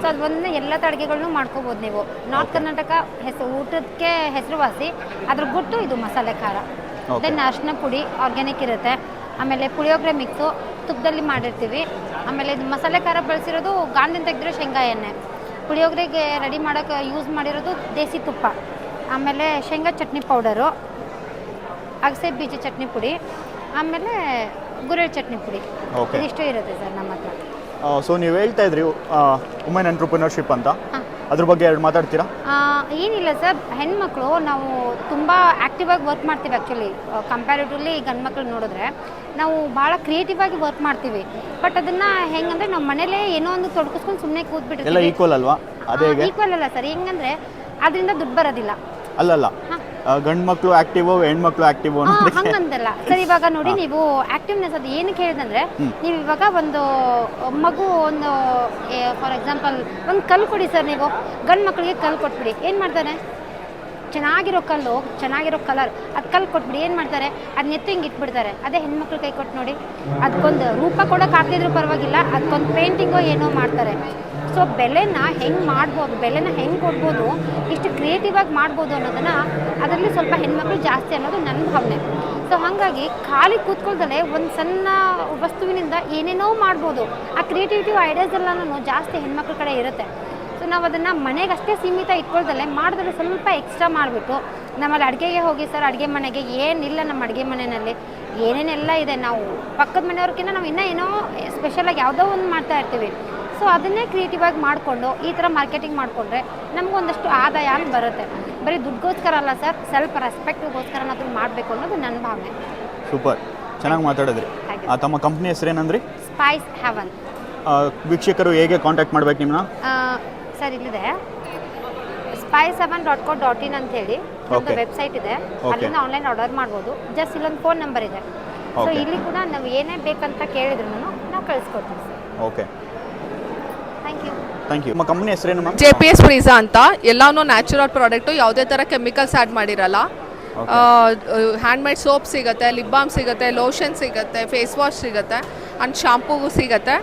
ಸೊ ಅದು ಒಂದು ಎಲ್ಲ ಅಡುಗೆಗಳನ್ನೂ ಮಾಡ್ಕೋಬೋದು ನೀವು. ನಾರ್ತ್ ಕರ್ನಾಟಕ ಹೆಸರು ಊಟಕ್ಕೆ ಹೆಸರುವಾಸಿ. ಅದ್ರ ಗುಟ್ಟು ಇದು ಮಸಾಲೆ ಖಾರ. ದೆನ್ ಅರ್ಶಿನ ಪುಡಿ ಆರ್ಗ್ಯಾನಿಕ್ ಇರುತ್ತೆ. ಆಮೇಲೆ ಪುಳಿಯೋಗರೆ ಮಿಕ್ಸು ತುಪ್ಪದಲ್ಲಿ ಮಾಡಿರ್ತೀವಿ. ಆಮೇಲೆ ಇದು ಮಸಾಲೆ ಖಾರ ಬಳಸಿರೋದು ಗಾಂಧಿನ ತೆಗೆದಿರೋ ಶೇಂಗಾ ಎಣ್ಣೆ. ಪುಳಿಯೋಗರೆಗೆ ರೆಡಿ ಮಾಡೋಕೆ ಯೂಸ್ ಮಾಡಿರೋದು ದೇಸಿ ತುಪ್ಪ. ಆಮೇಲೆ ಶೇಂಗಾ ಚಟ್ನಿ ಪೌಡರು ಅಗಸೆ ಬೀಜ ಚಟ್ನಿ ಪುಡಿ. ಆಮೇಲೆ ಗುರೆಳ್ ಚಟ್ನಿ ಪುಡಿ. Okay. ಇದಿಷ್ಟು ಇರುತ್ತೆ ಸರ್ ನಮ್ಮ ಹತ್ರ. ಸೊ ನೀವು ಹೇಳ್ತಾ ಇದ್ರಿ ವುಮೆನ್ ಎಂಟ್ರಪ್ರಿನರ್ಶಿಪ್ ಅಂತ. ಹಾಂ. ಅದ್ರ ಬಗ್ಗೆ ಎರಡು ಮಾತಾಡ್ತೀರಾ? ಆ, ಏನಿಲ್ಲ ಸರ್ ಹೆಣ್ಮಕ್ಳು ನಾವು ತುಂಬ ಆಕ್ಟಿವ್ ಆಗಿ ವರ್ಕ್ ಮಾಡ್ತೀವಿ ಆ್ಯಕ್ಚುಲಿ ಕಂಪ್ಯಾರಿಟಿವ್ಲಿ ಗಂಡು ಮಕ್ಳು ನೋಡಿದ್ರೆ ನಾವು ಭಾಳ ಕ್ರಿಯೇಟಿವ್ ಆಗಿ ವರ್ಕ್ ಮಾಡ್ತೀವಿ. ಬಟ್ ಅದನ್ನು ಹೆಂಗಂದ್ರೆ ನಾವು ಮನೇಲೇ ಏನೋ ಒಂದು ತೊಡಗಿಸ್ಕೊಂಡು ಸುಮ್ಮನೆ ಎಲ್ಲ ಕೂತ್ಬಿಟ್ಟಿರ್ತೀವಿ ಈಕ್ವಲ್ ಅಲ್ವಾ? ಅದೇ ಹೇಗೆ? ಈಕ್ವಲ್ ಅಲ್ಲ ಸರ್ ಹೆಂಗಂದ್ರೆ ಅದರಿಂದ ದುಡ್ಡು ಬರೋದಿಲ್ಲ. ಅಲ್ಲಲ್ಲ. ಗಂಡು ಮಕ್ಕಳು ಆಕ್ಟಿವ್ ಹೆಣ್ಮಕ್ಳು ಆಕ್ಟಿವ್ ಹಂಗಂದಲ್ಲ. ಸರ್ ಇವಾಗ ನೋಡಿ ನೀವು ಆಕ್ಟಿವ್ನೆಸ್ ಅದು ಏನಕ್ಕೆ ಹೇಳಿದಂದ್ರೆ ನೀವು ಇವಾಗ ಒಂದು ಮಗು ಒಂದು ಫಾರ್ ಎಕ್ಸಾಂಪಲ್ ಒಂದು ಕಲ್ಲು ಕೊಡಿ ಸರ್ ನೀವು. ಗಂಡು ಮಕ್ಕಳಿಗೆ ಕಲ್ಲು ಕೊಟ್ಬಿಡಿ. ಏನು ಮಾಡ್ತಾರೆ? ಚೆನ್ನಾಗಿರೋ ಕಲ್ಲು ಚೆನ್ನಾಗಿರೋ ಕಲರ್ ಅದು ಕಲ್ಲು ಕೊಟ್ಬಿಡಿ. ಏನು ಮಾಡ್ತಾರೆ? ಅದನ್ನ ನೆತ್ತು ಹಿಂಗೆ ಇಟ್ಬಿಡ್ತಾರೆ. ಅದೇ ಹೆಣ್ಮಕ್ಳು ಕೈ ಕೊಟ್ಟು ನೋಡಿ. ಅದಕ್ಕೊಂದು ರೂಪ ಕೊಡೋಕೆ ಪರವಾಗಿಲ್ಲ. ಅದಕ್ಕೊಂದು ಪೇಂಟಿಂಗೋ ಏನೋ ಮಾಡ್ತಾರೆ. ಸೊ ಬೆಲೆನ ಹೆಂಗೆ ಮಾಡ್ಬೋದು, ಬೆಲೆನ ಹೆಂಗೆ ಕೊಡ್ಬೋದು, ಇಷ್ಟು ಕ್ರಿಯೇಟಿವ್ ಆಗಿ ಮಾಡ್ಬೋದು ಅನ್ನೋದನ್ನು ಅದರಲ್ಲಿ ಸ್ವಲ್ಪ ಹೆಣ್ಮಕ್ಳು ಜಾಸ್ತಿ ಅನ್ನೋದು ನನ್ನ ಭಾವನೆ. ಸೊ ಹಾಗಾಗಿ ಖಾಲಿ ಕೂತ್ಕೊಳ್ದಲೇ ಒಂದು ಸಣ್ಣ ವಸ್ತುವಿನಿಂದ ಏನೇನೋ ಮಾಡ್ಬೋದು. ಆ ಕ್ರಿಯೇಟಿವಿಟಿ ಐಡಿಯಾಸ್ ಎಲ್ಲನೂ ಜಾಸ್ತಿ ಹೆಣ್ಮಕ್ಳ ಕಡೆ ಇರುತ್ತೆ. ಸೊ ನಾವು ಅದನ್ನು ಮನೆಗಷ್ಟೇ ಸೀಮಿತ ಇಟ್ಕೊಳ್ದಲ್ಲೇ ಮಾಡಿದ್ರೆ ಸ್ವಲ್ಪ ಎಕ್ಸ್ಟ್ರಾ ಮಾಡಿಬಿಟ್ಟು ನಮ್ಮಲ್ಲಿ ಅಡುಗೆಗೆ ಹೋಗಿ ಸರ್, ಅಡುಗೆ ಮನೆಗೆ ಏನಿಲ್ಲ ನಮ್ಮ ಅಡುಗೆ ಮನೆಯಲ್ಲಿ, ಏನೇನೆಲ್ಲ ಇದೆ, ನಾವು ಪಕ್ಕದ ಮನೆಯವ್ರಿಗಿಂತ ನಾವು ಇನ್ನೂ ಏನೋ ಸ್ಪೆಷಲಾಗಿ ಯಾವುದೋ ಒಂದು ಮಾಡ್ತಾ ಇರ್ತೀವಿ. ಸೊ ಅದನ್ನೇ ಕ್ರಿಯೇಟಿವ್ ಆಗಿ ಮಾಡಿಕೊಂಡು ಈ ಥರ ಮಾರ್ಕೆಟಿಂಗ್ ಮಾಡಿಕೊಂಡ್ರೆ ನಮಗೊಂದಷ್ಟು ಆದಾಯ ಅಂತ ಬರುತ್ತೆ. ಬರೀ ದುಡ್ಡುಗೋಸ್ಕರ ಅಲ್ಲ ಸರ್ ಸ್ವಲ್ಪ ಅನ್ನೋದು ಮಾಡಬೇಕು ಅನ್ನೋದು ನನ್ನ ಭಾವನೆ. ಸೂಪರ್ ಚೆನ್ನಾಗಿ ಮಾತಾಡಿದ್ರಿ. ತಮ್ಮ ಕಂಪ್ನಿ ಹೆಸರೇನಂದ್ರಿ ಸ್ಪೈಸ್ ಹ್ಯಾವನ್ ವೀಕ್ಷಕರು ಹೇಗೆ ಕಾಂಟ್ಯಾಕ್ಟ್ ಮಾಡ್ಬೇಕು ನಿಮ್ಮನ್ನ ಸರ್ ಇಲ್ಲಿದೆ. Spice seven dot co dot in ಅಂತ ಹೇಳಿ ಒಂದು ವೆಬ್ಸೈಟ್ ಇದೆ. ಅಲ್ಲಿಂದ ಆನ್ಲೈನ್ ಆರ್ಡರ್ ಮಾಡ್ಬೋದು. ಜಸ್ಟ್ ಇಲ್ಲೊಂದು ಫೋನ್ ನಂಬರ್ ಇದೆ. ಸೊ. ಇಲ್ಲಿ ಕೂಡ ನಾವು ಏನೇ ಬೇಕಂತ ಕೇಳಿದ್ರು ನಾವು ಕಳಿಸ್ಕೊಡ್ತೀವಿ sir okay thank you thank you ನಿಮ್ಮ ಕಂಪ್ನಿ ಹೆಸರೇನು ಮ್ಯಾಮ್ ಜೆ ಪಿ ಎಸ್ ಪ್ರೀಸಾ ಅಂತ. ಎಲ್ಲಾನು ನ್ಯಾಚುರಲ್ ಪ್ರಾಡಕ್ಟು ಯಾವುದೇ ಥರ ಕೆಮಿಕಲ್ಸ್ ಆ್ಯಡ್ ಮಾಡಿರಲ್ಲ. ಹ್ಯಾಂಡ್ಮೇಡ್ ಸೋಪ್ ಸಿಗುತ್ತೆ ಲಿಪ್ ಬಾಮ್ ಸಿಗುತ್ತೆ ಲೋಷನ್ ಸಿಗುತ್ತೆ ಫೇಸ್ ವಾಶ್ ಸಿಗುತ್ತೆ ಆ್ಯಂಡ್ ಶಾಂಪೂ ಸಿಗುತ್ತೆ.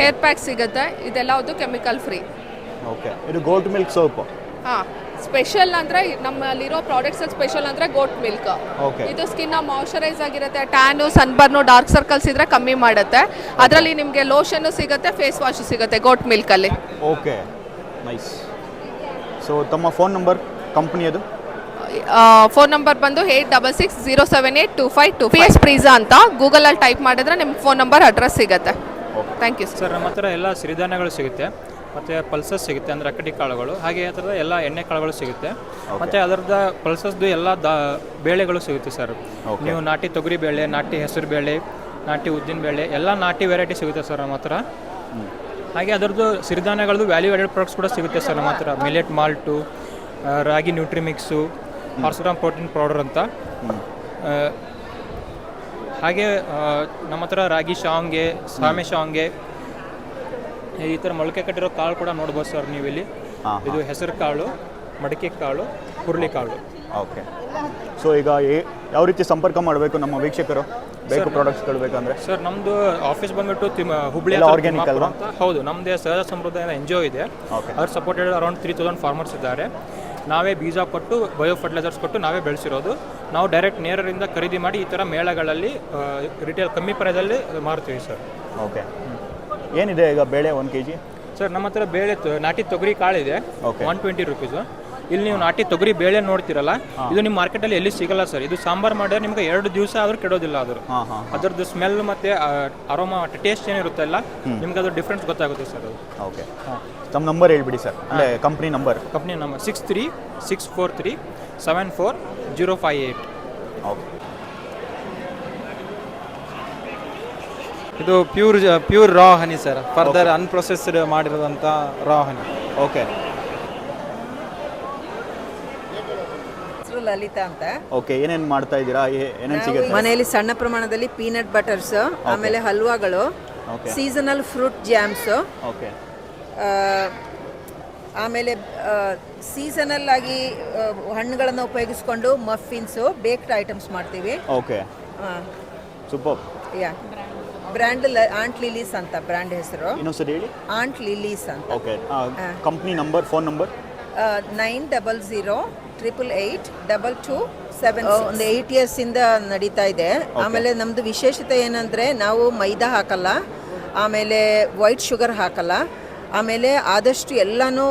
ಹೇರ್ ಪ್ಯಾಕ್ ಸಿಗುತ್ತೆ. ಇದೆಲ್ಲವುದು ಕೆಮಿಕಲ್ ಫ್ರೀ ಓಕೆ ಇದು ಗೋಲ್ಡ್ ಮಿಲ್ಕ್ ಸೋಪ್ ಹಾಂ. ಸ್ಪೆಷಲ್ ಅಂದ್ರೆ ನಮ್ಮಲ್ಲಿರೋ ಪ್ರಾಡಕ್ಟ್ಸ್ ಸ್ಪೆಷಲ್ ಅಂದ್ರೆ ಗೋಟ್ ಮಿಲ್ಕ್ Okay. ಇದು ಸ್ಕಿನ್ ಮಾಯ್ಚರೈಸ್ ಆಗಿರುತ್ತೆ. ಟ್ಯಾನು ಸನ್ಬರ್ನು ಡಾರ್ಕ್ ಸರ್ಕಲ್ಸ್ ಇದ್ರೆ ಕಮ್ಮಿ ಮಾಡುತ್ತೆ. ಅದರಲ್ಲಿ ನಿಮಗೆ ಲೋಷನ್ ಸಿಗುತ್ತೆ ಫೇಸ್ ವಾಶ್ ಸಿಗುತ್ತೆ ಗೋಟ್ ಮಿಲ್ಕ್ ಅಲ್ಲಿ. ಓಕೆ ನೈಸ್ ಸೊ ತಮ್ಮ ಫೋನ್ ನಂಬರ್ ಕಂಪ್ನಿಯದು ಫೋನ್ ನಂಬರ್ ಬಂದು eight double six zero seven eight two five two P S ಪ್ರೀಸಾ ಅಂತ. ಗೂಗಲಲ್ಲಿ ಟೈಪ್ ಮಾಡಿದ್ರೆ ನಿಮ್ಮ ಫೋನ್ ನಂಬರ್ ಅಡ್ರೆಸ್ ಸಿಗುತ್ತೆ. ಥ್ಯಾಂಕ್ ಯು ಸರ್ ನಮ್ಮ ಹತ್ರ ಎಲ್ಲ ಸಿರಿಧಾನ್ಯಗಳು ಸಿಗುತ್ತೆ. ಮತ್ತು ಪಲ್ಸಸ್ ಸಿಗುತ್ತೆ ಅಂದರೆ ಅಕ್ಕಡಿ ಕಾಳುಗಳು ಹಾಗೆ ಆ ಥರದ ಎಲ್ಲ ಎಣ್ಣೆ ಕಾಳುಗಳು ಸಿಗುತ್ತೆ. ಮತ್ತು ಅದರದ ಪಲ್ಸಸ್ದು ಎಲ್ಲ ದಾ ಬೇಳೆಗಳು ಸಿಗುತ್ತೆ ಸರ್ ನೀವು ನಾಟಿ ತೊಗರಿ ಬೇಳೆ ನಾಟಿ ಹೆಸರು ಬೇಳೆ ನಾಟಿ ಉದ್ದಿನ ಬೇಳೆ ಎಲ್ಲ ನಾಟಿ ವೆರೈಟಿ ಸಿಗುತ್ತೆ ಸರ್ ನಮ್ಮ ಹತ್ರ. ಹಾಗೆ ಅದರದ್ದು ಸಿರಿಧಾನ್ಯಗಳದ್ದು ವ್ಯಾಲ್ಯೂ ಆಡೆಡ್ ಪ್ರಾಡಕ್ಟ್ಸ್ ಕೂಡ ಸಿಗುತ್ತೆ ಸರ್ ನಮ್ಮ ಹತ್ರ. Millet malt ragi nutri mix horse gram protein powder ಅಂತ. ಹಾಗೆ ನಮ್ಮ ಹತ್ರ ರಾಗಿ ಶಾವ್ಗೆ ಸಾಮೆ ಶಾವ್ಗೆ ಈ ಥರ ಮೊಳಕೆ ಕಟ್ಟಿರೋ ಕಾಳು ಕೂಡ ನೋಡ್ಬೋದು ಸರ್ ನೀವು ಇಲ್ಲಿ ಇದು ಹೆಸರು ಕಾಳು ಮಡಿಕೆ ಕಾಳು ಹುರುಳಿ ಕಾಳು. ಓಕೆ. ಸೊ ಈಗ ಯಾವ ರೀತಿ ಸಂಪರ್ಕ ಮಾಡಬೇಕು ನಮ್ಮ ವೀಕ್ಷಕರು? ಬೇಕು ಪ್ರಾಡಕ್ಟ್ಸ್ಗಳು ಬೇಕಂದ್ರೆ? ಸರ್ ನಮ್ಮದು ಆಫೀಸ್ ಬಂದ್ಬಿಟ್ಟು ಹುಬ್ಳಿ organic ತಿಮ್ಮಾಪುರ ಅಲ್ವಾ? ಹೌದು ನಮ್ಮದೇ ಸಹಜ ಸಮೃದ್ಧ ಎನ್ ಜಿ ಒ ಇದೆ. ಅವ್ರು supported around three thousand farmers ಇದ್ದಾರೆ. ನಾವೇ ಬೀಜ ಕೊಟ್ಟು ಬಯೋ ಫರ್ಟಿಲೈಸರ್ಸ್ ಕೊಟ್ಟು ನಾವೇ ಬೆಳೆಸಿರೋದು. ನಾವು ಡೈರೆಕ್ಟ್ ನೇರರಿಂದ ಖರೀದಿ ಮಾಡಿ ಈ ಥರ ಮೇಳಗಳಲ್ಲಿ ರಿಟೇಲ್ ಕಮ್ಮಿ ಪ್ರೈಸಲ್ಲಿ ಮಾರ್ತೀವಿ ಸರ್. ಓಕೆ. ಏನಿದೆ ಈಗ ಬೇಳೆ ಒನ್ ಕೆ ಜಿ ಸರ್ ನಮ್ಮ ಹತ್ರ ಬೇಳೆ ತ- ನಾಟಿ ತೊಗರಿ ಕಾಳಿದೆ. Okay. ಒನ್ ಟ್ವೆಂಟಿ ರುಪೀಸು ಇಲ್ಲಿ ನೀವು ನಾಟಿ ತೊಗರಿ ಬೇಳೆ ನೋಡ್ತಿರಲ್ಲ ಇದು ನಿಮ್ಮ ಮಾರ್ಕೆಟಲ್ಲಿ ಎಲ್ಲಿ ಸಿಗಲ್ಲ ಸರ್. ಇದು ಸಾಂಬಾರ್ ಮಾಡಿದ್ರೆ ನಿಮ್ಗೆ ಎರಡು ದಿವಸ ಆದರೂ ಕೆಡೋದಿಲ್ಲ ಹಾಂ ಹಾಂ ಅದರದ್ದು ಸ್ಮೆಲ್ ಮತ್ತೆ ಅರೋಮಾ ಟೇಸ್ಟ್ ಏನಿರುತ್ತಲ್ಲ ನಿಮ್ಗೆ ಅದು ಡಿಫ್ರೆನ್ಸ್ ಗೊತ್ತಾಗುತ್ತೆ ಸರ್ ಅದು. ಓಕೆ ತಮ್ಮ ನಂಬರ್ ಹೇಳ್ಬಿಡಿ ಸರ್. ಅಂದರೆ company number company number six three six four three seven four zero five eight okay ಇದು pure pure raw honey sir further unprocessed ಮಾಡಿರೋದಂಥ raw honey okay ಹೆಸರು ಲಲಿತಾ ಅಂತ. ಓಕೆ ಏನೇನು ಮಾಡ್ತಾ ಇದ್ದೀರಾ? ಏ- ಏನೇನು ಸಿಗುತ್ತೆ? ಮನೆಯಲ್ಲಿ ಸಣ್ಣ ಪ್ರಮಾಣದಲ್ಲಿ ಪೀನಟ್ ಬಟರ್ಸ್ ಆಮೇಲೆ ಹಲ್ವಾಗಳು okay seasonal fruit jams okay ಆಮೇಲೆ ಸೀಸನಲ್ ಆಗಿ ಆ, ಹಣ್ಣುಗಳನ್ನು ಉಪಯೋಗಿಸಿಕೊಂಡು ಮಫಿನ್ಸು ಬೇಕ್ಡ್ ಐಟಮ್ಸ್ ಮಾಡ್ತೀವಿ. Okay super yeah brand Aunt Lily's ಅಂತ ಬ್ರ್ಯಾಂಡ್ ಹೆಸರು. ಹೇಳಿ. ಆಂಟ್ ಲಿಲೀಸ್ ಅಂತ. Okay company number phone number nine double zero triple eight double two seven ಒಂದು ಏಯ್ಟ್ ಇಂದ ನಡೀತಾ ಇದೆ. ಆಮೇಲೆ ನಮ್ದು ವಿಶೇಷತೆ ಏನಂದ್ರೆ ನಾವು ಮೈದಾ ಹಾಕಲ್ಲ ಆಮೇಲೆ ವೈಟ್ ಶುಗರ್ ಹಾಕಲ್ಲ ಆಮೇಲೆ ಆದಷ್ಟು ಎಲ್ಲನೂ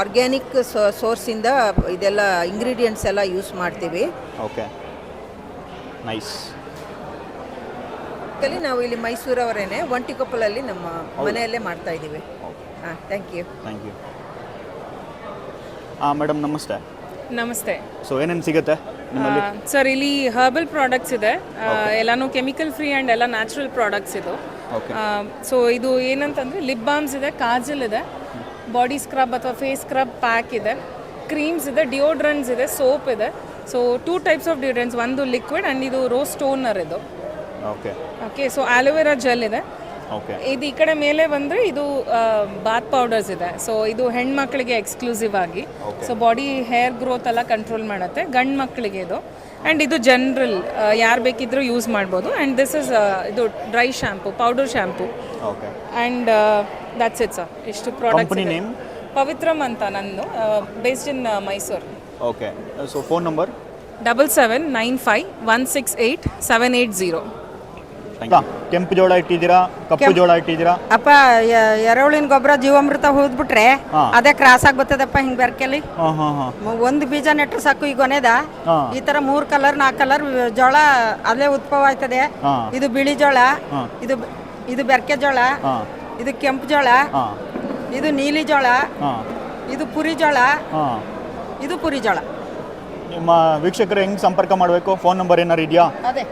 ಆರ್ಗ್ಯಾನಿಕ್ ಸೋರ್ಸಿಂದ ಇದೆಲ್ಲ ಇಂಗ್ರೀಡಿಯೆಂಟ್ಸ್ ಎಲ್ಲ ಯೂಸ್ ಮಾಡ್ತೀವಿ. ಓಕೆ ನೈಸ್ ಅಲ್ಲಿ ನಾವು ಇಲ್ಲಿ ಮೈಸೂರವರೇನೆ ಒಂಟಿಕೊಪ್ಪಲಲ್ಲಿ ನಮ್ಮ ಮನೆಯಲ್ಲೇ ಮಾಡ್ತಾ ಇದ್ದೀವಿ. ಹಾಂ ಥ್ಯಾಂಕ್ ಯು ಥ್ಯಾಂಕ್ ಯು ಹಾಂ ಮೇಡಮ್ ನಮಸ್ತೆ. ನಮಸ್ತೆ. ಸೊ ಏನೇನು ಸಿಗುತ್ತೆ ಸರ್ ಇಲ್ಲಿ ಹರ್ಬಲ್ ಪ್ರಾಡಕ್ಟ್ಸ್ ಇದೆ. ಎಲ್ಲಾನು ಕೆಮಿಕಲ್ ಫ್ರೀ ಆ್ಯಂಡ್ ಎಲ್ಲ ನ್ಯಾಚುರಲ್ ಪ್ರಾಡಕ್ಟ್ಸ್ ಇದು. ಓಕೆ ಸೊ ಇದು ಏನಂತಂದರೆ ಲಿಪ್ ಬಾಮ್ಸ್ ಇದೆ ಕಾಜಲ್ ಇದೆ ಬಾಡಿ ಸ್ಕ್ರಬ್ ಅಥವಾ ಫೇಸ್ ಸ್ಕ್ರಬ್ ಪ್ಯಾಕ್ ಇದೆ ಕ್ರೀಮ್ಸ್ ಇದೆ ಡಿಯೋಡ್ರೆಂಟ್ಸ್ ಇದೆ ಸೋಪ್ ಇದೆ. So two types of deodorants ಒಂದು ಲಿಕ್ವಿಡ್ ಆ್ಯಂಡ್ ಇದು ರೋಸ್ ಟೋನರ್ ಇದು. Okay. Okay so aloe vera gel ಇದೆ. ಓಕೆ. ಇದು ಈ ಕಡೆ ಮೇಲೆ ಬಂದರೆ ಇದು ಬಾತ್ ಪೌಡರ್ಸ್ ಇದೆ. ಸೊ ಇದು ಹೆಣ್ಮಕ್ಳಿಗೆ ಎಕ್ಸ್ಕ್ಲೂಸಿವ್ ಆಗಿ. ಸೊ ಬಾಡಿ ಹೇರ್ ಗ್ರೋತ್ ಎಲ್ಲ ಕಂಟ್ರೋಲ್ ಮಾಡುತ್ತೆ. ಗಂಡು ಮಕ್ಕಳಿಗೆ ಇದು. ಆ್ಯಂಡ್ ಇದು ಜನರಲ್ ಯಾರು ಬೇಕಿದ್ರೂ ಯೂಸ್ ಮಾಡ್ಬೋದು. ಆ್ಯಂಡ್ ದಿಸ್ ಇಸ್ ಇದು dry shampoo powder shampoo okay. And that's it sir ಇಷ್ಟು ಪ್ರಾಡಕ್ಟ್ ನೇಮ್? ಪವಿತ್ರಮ್ ಅಂತ ನಂದು. Based in Mysuru okay. So phone number double seven nine five one six eight seven eight zero ಕೆಂಪು ಜೋಳ ಇಟ್ಟಿದ್ದೀರಾ ಕಪ್ಪು ಜೋಳ ಇಟ್ಟಿದ್ದೀರಾ? ಅಪ್ಪ ಎರೆಹುಳಿನ ಗೊಬ್ಬರ ಜೀವಾಮೃತ ಹೋದ್ಬಿಟ್ರೆ ಹಾ. ಅದೇ ಕ್ರಾಸ್ ಆಗಿ ಬರ್ತದಪ್ಪ ಹಿಂಗೆ ಬೆರ್ಕೆಲಿ. ಹಾಂ ಹಾಂ ಹಾಂ. ಮ- ಒಂದು ಬೀಜ ನೆಟ್ಟರೆ ಸಾಕು ಈಗ ಕೊನೆದ ಹಾ. ಈ ತರ ಮೂರ್ ಕಲರ್ ನಾಲ್ಕು ಕಲರ್ ಜೋಳ ಅಲ್ಲೇ ಉತ್ಪವ ಆಯ್ತದೆ ಹಾ. ಇದು ಬಿಳಿ ಜೋಳ ಹಾ. ಇದು ಇದು ಬೆರ್ಕೆ ಜೋಳ ಹಾಂ. ಇದು ಕೆಂಪು ಜೋಳ ಹಾಂ. ಇದು ನೀಲಿ ಜೋಳ ಹಾಂ. ಇದು ಪುರಿ ಜೋಳ ಹಾಂ. ಇದು ಪುರಿ ಜೋಳ. ನಿಮ್ಮ ವೀಕ್ಷಕರು ಹೆಂಗ್ ಸಂಪರ್ಕ ಮಾಡಬೇಕು? ಫೋನ್ ನಂಬರ್ ಏನಾರು ಇದೆಯಾ? ಅದೇ.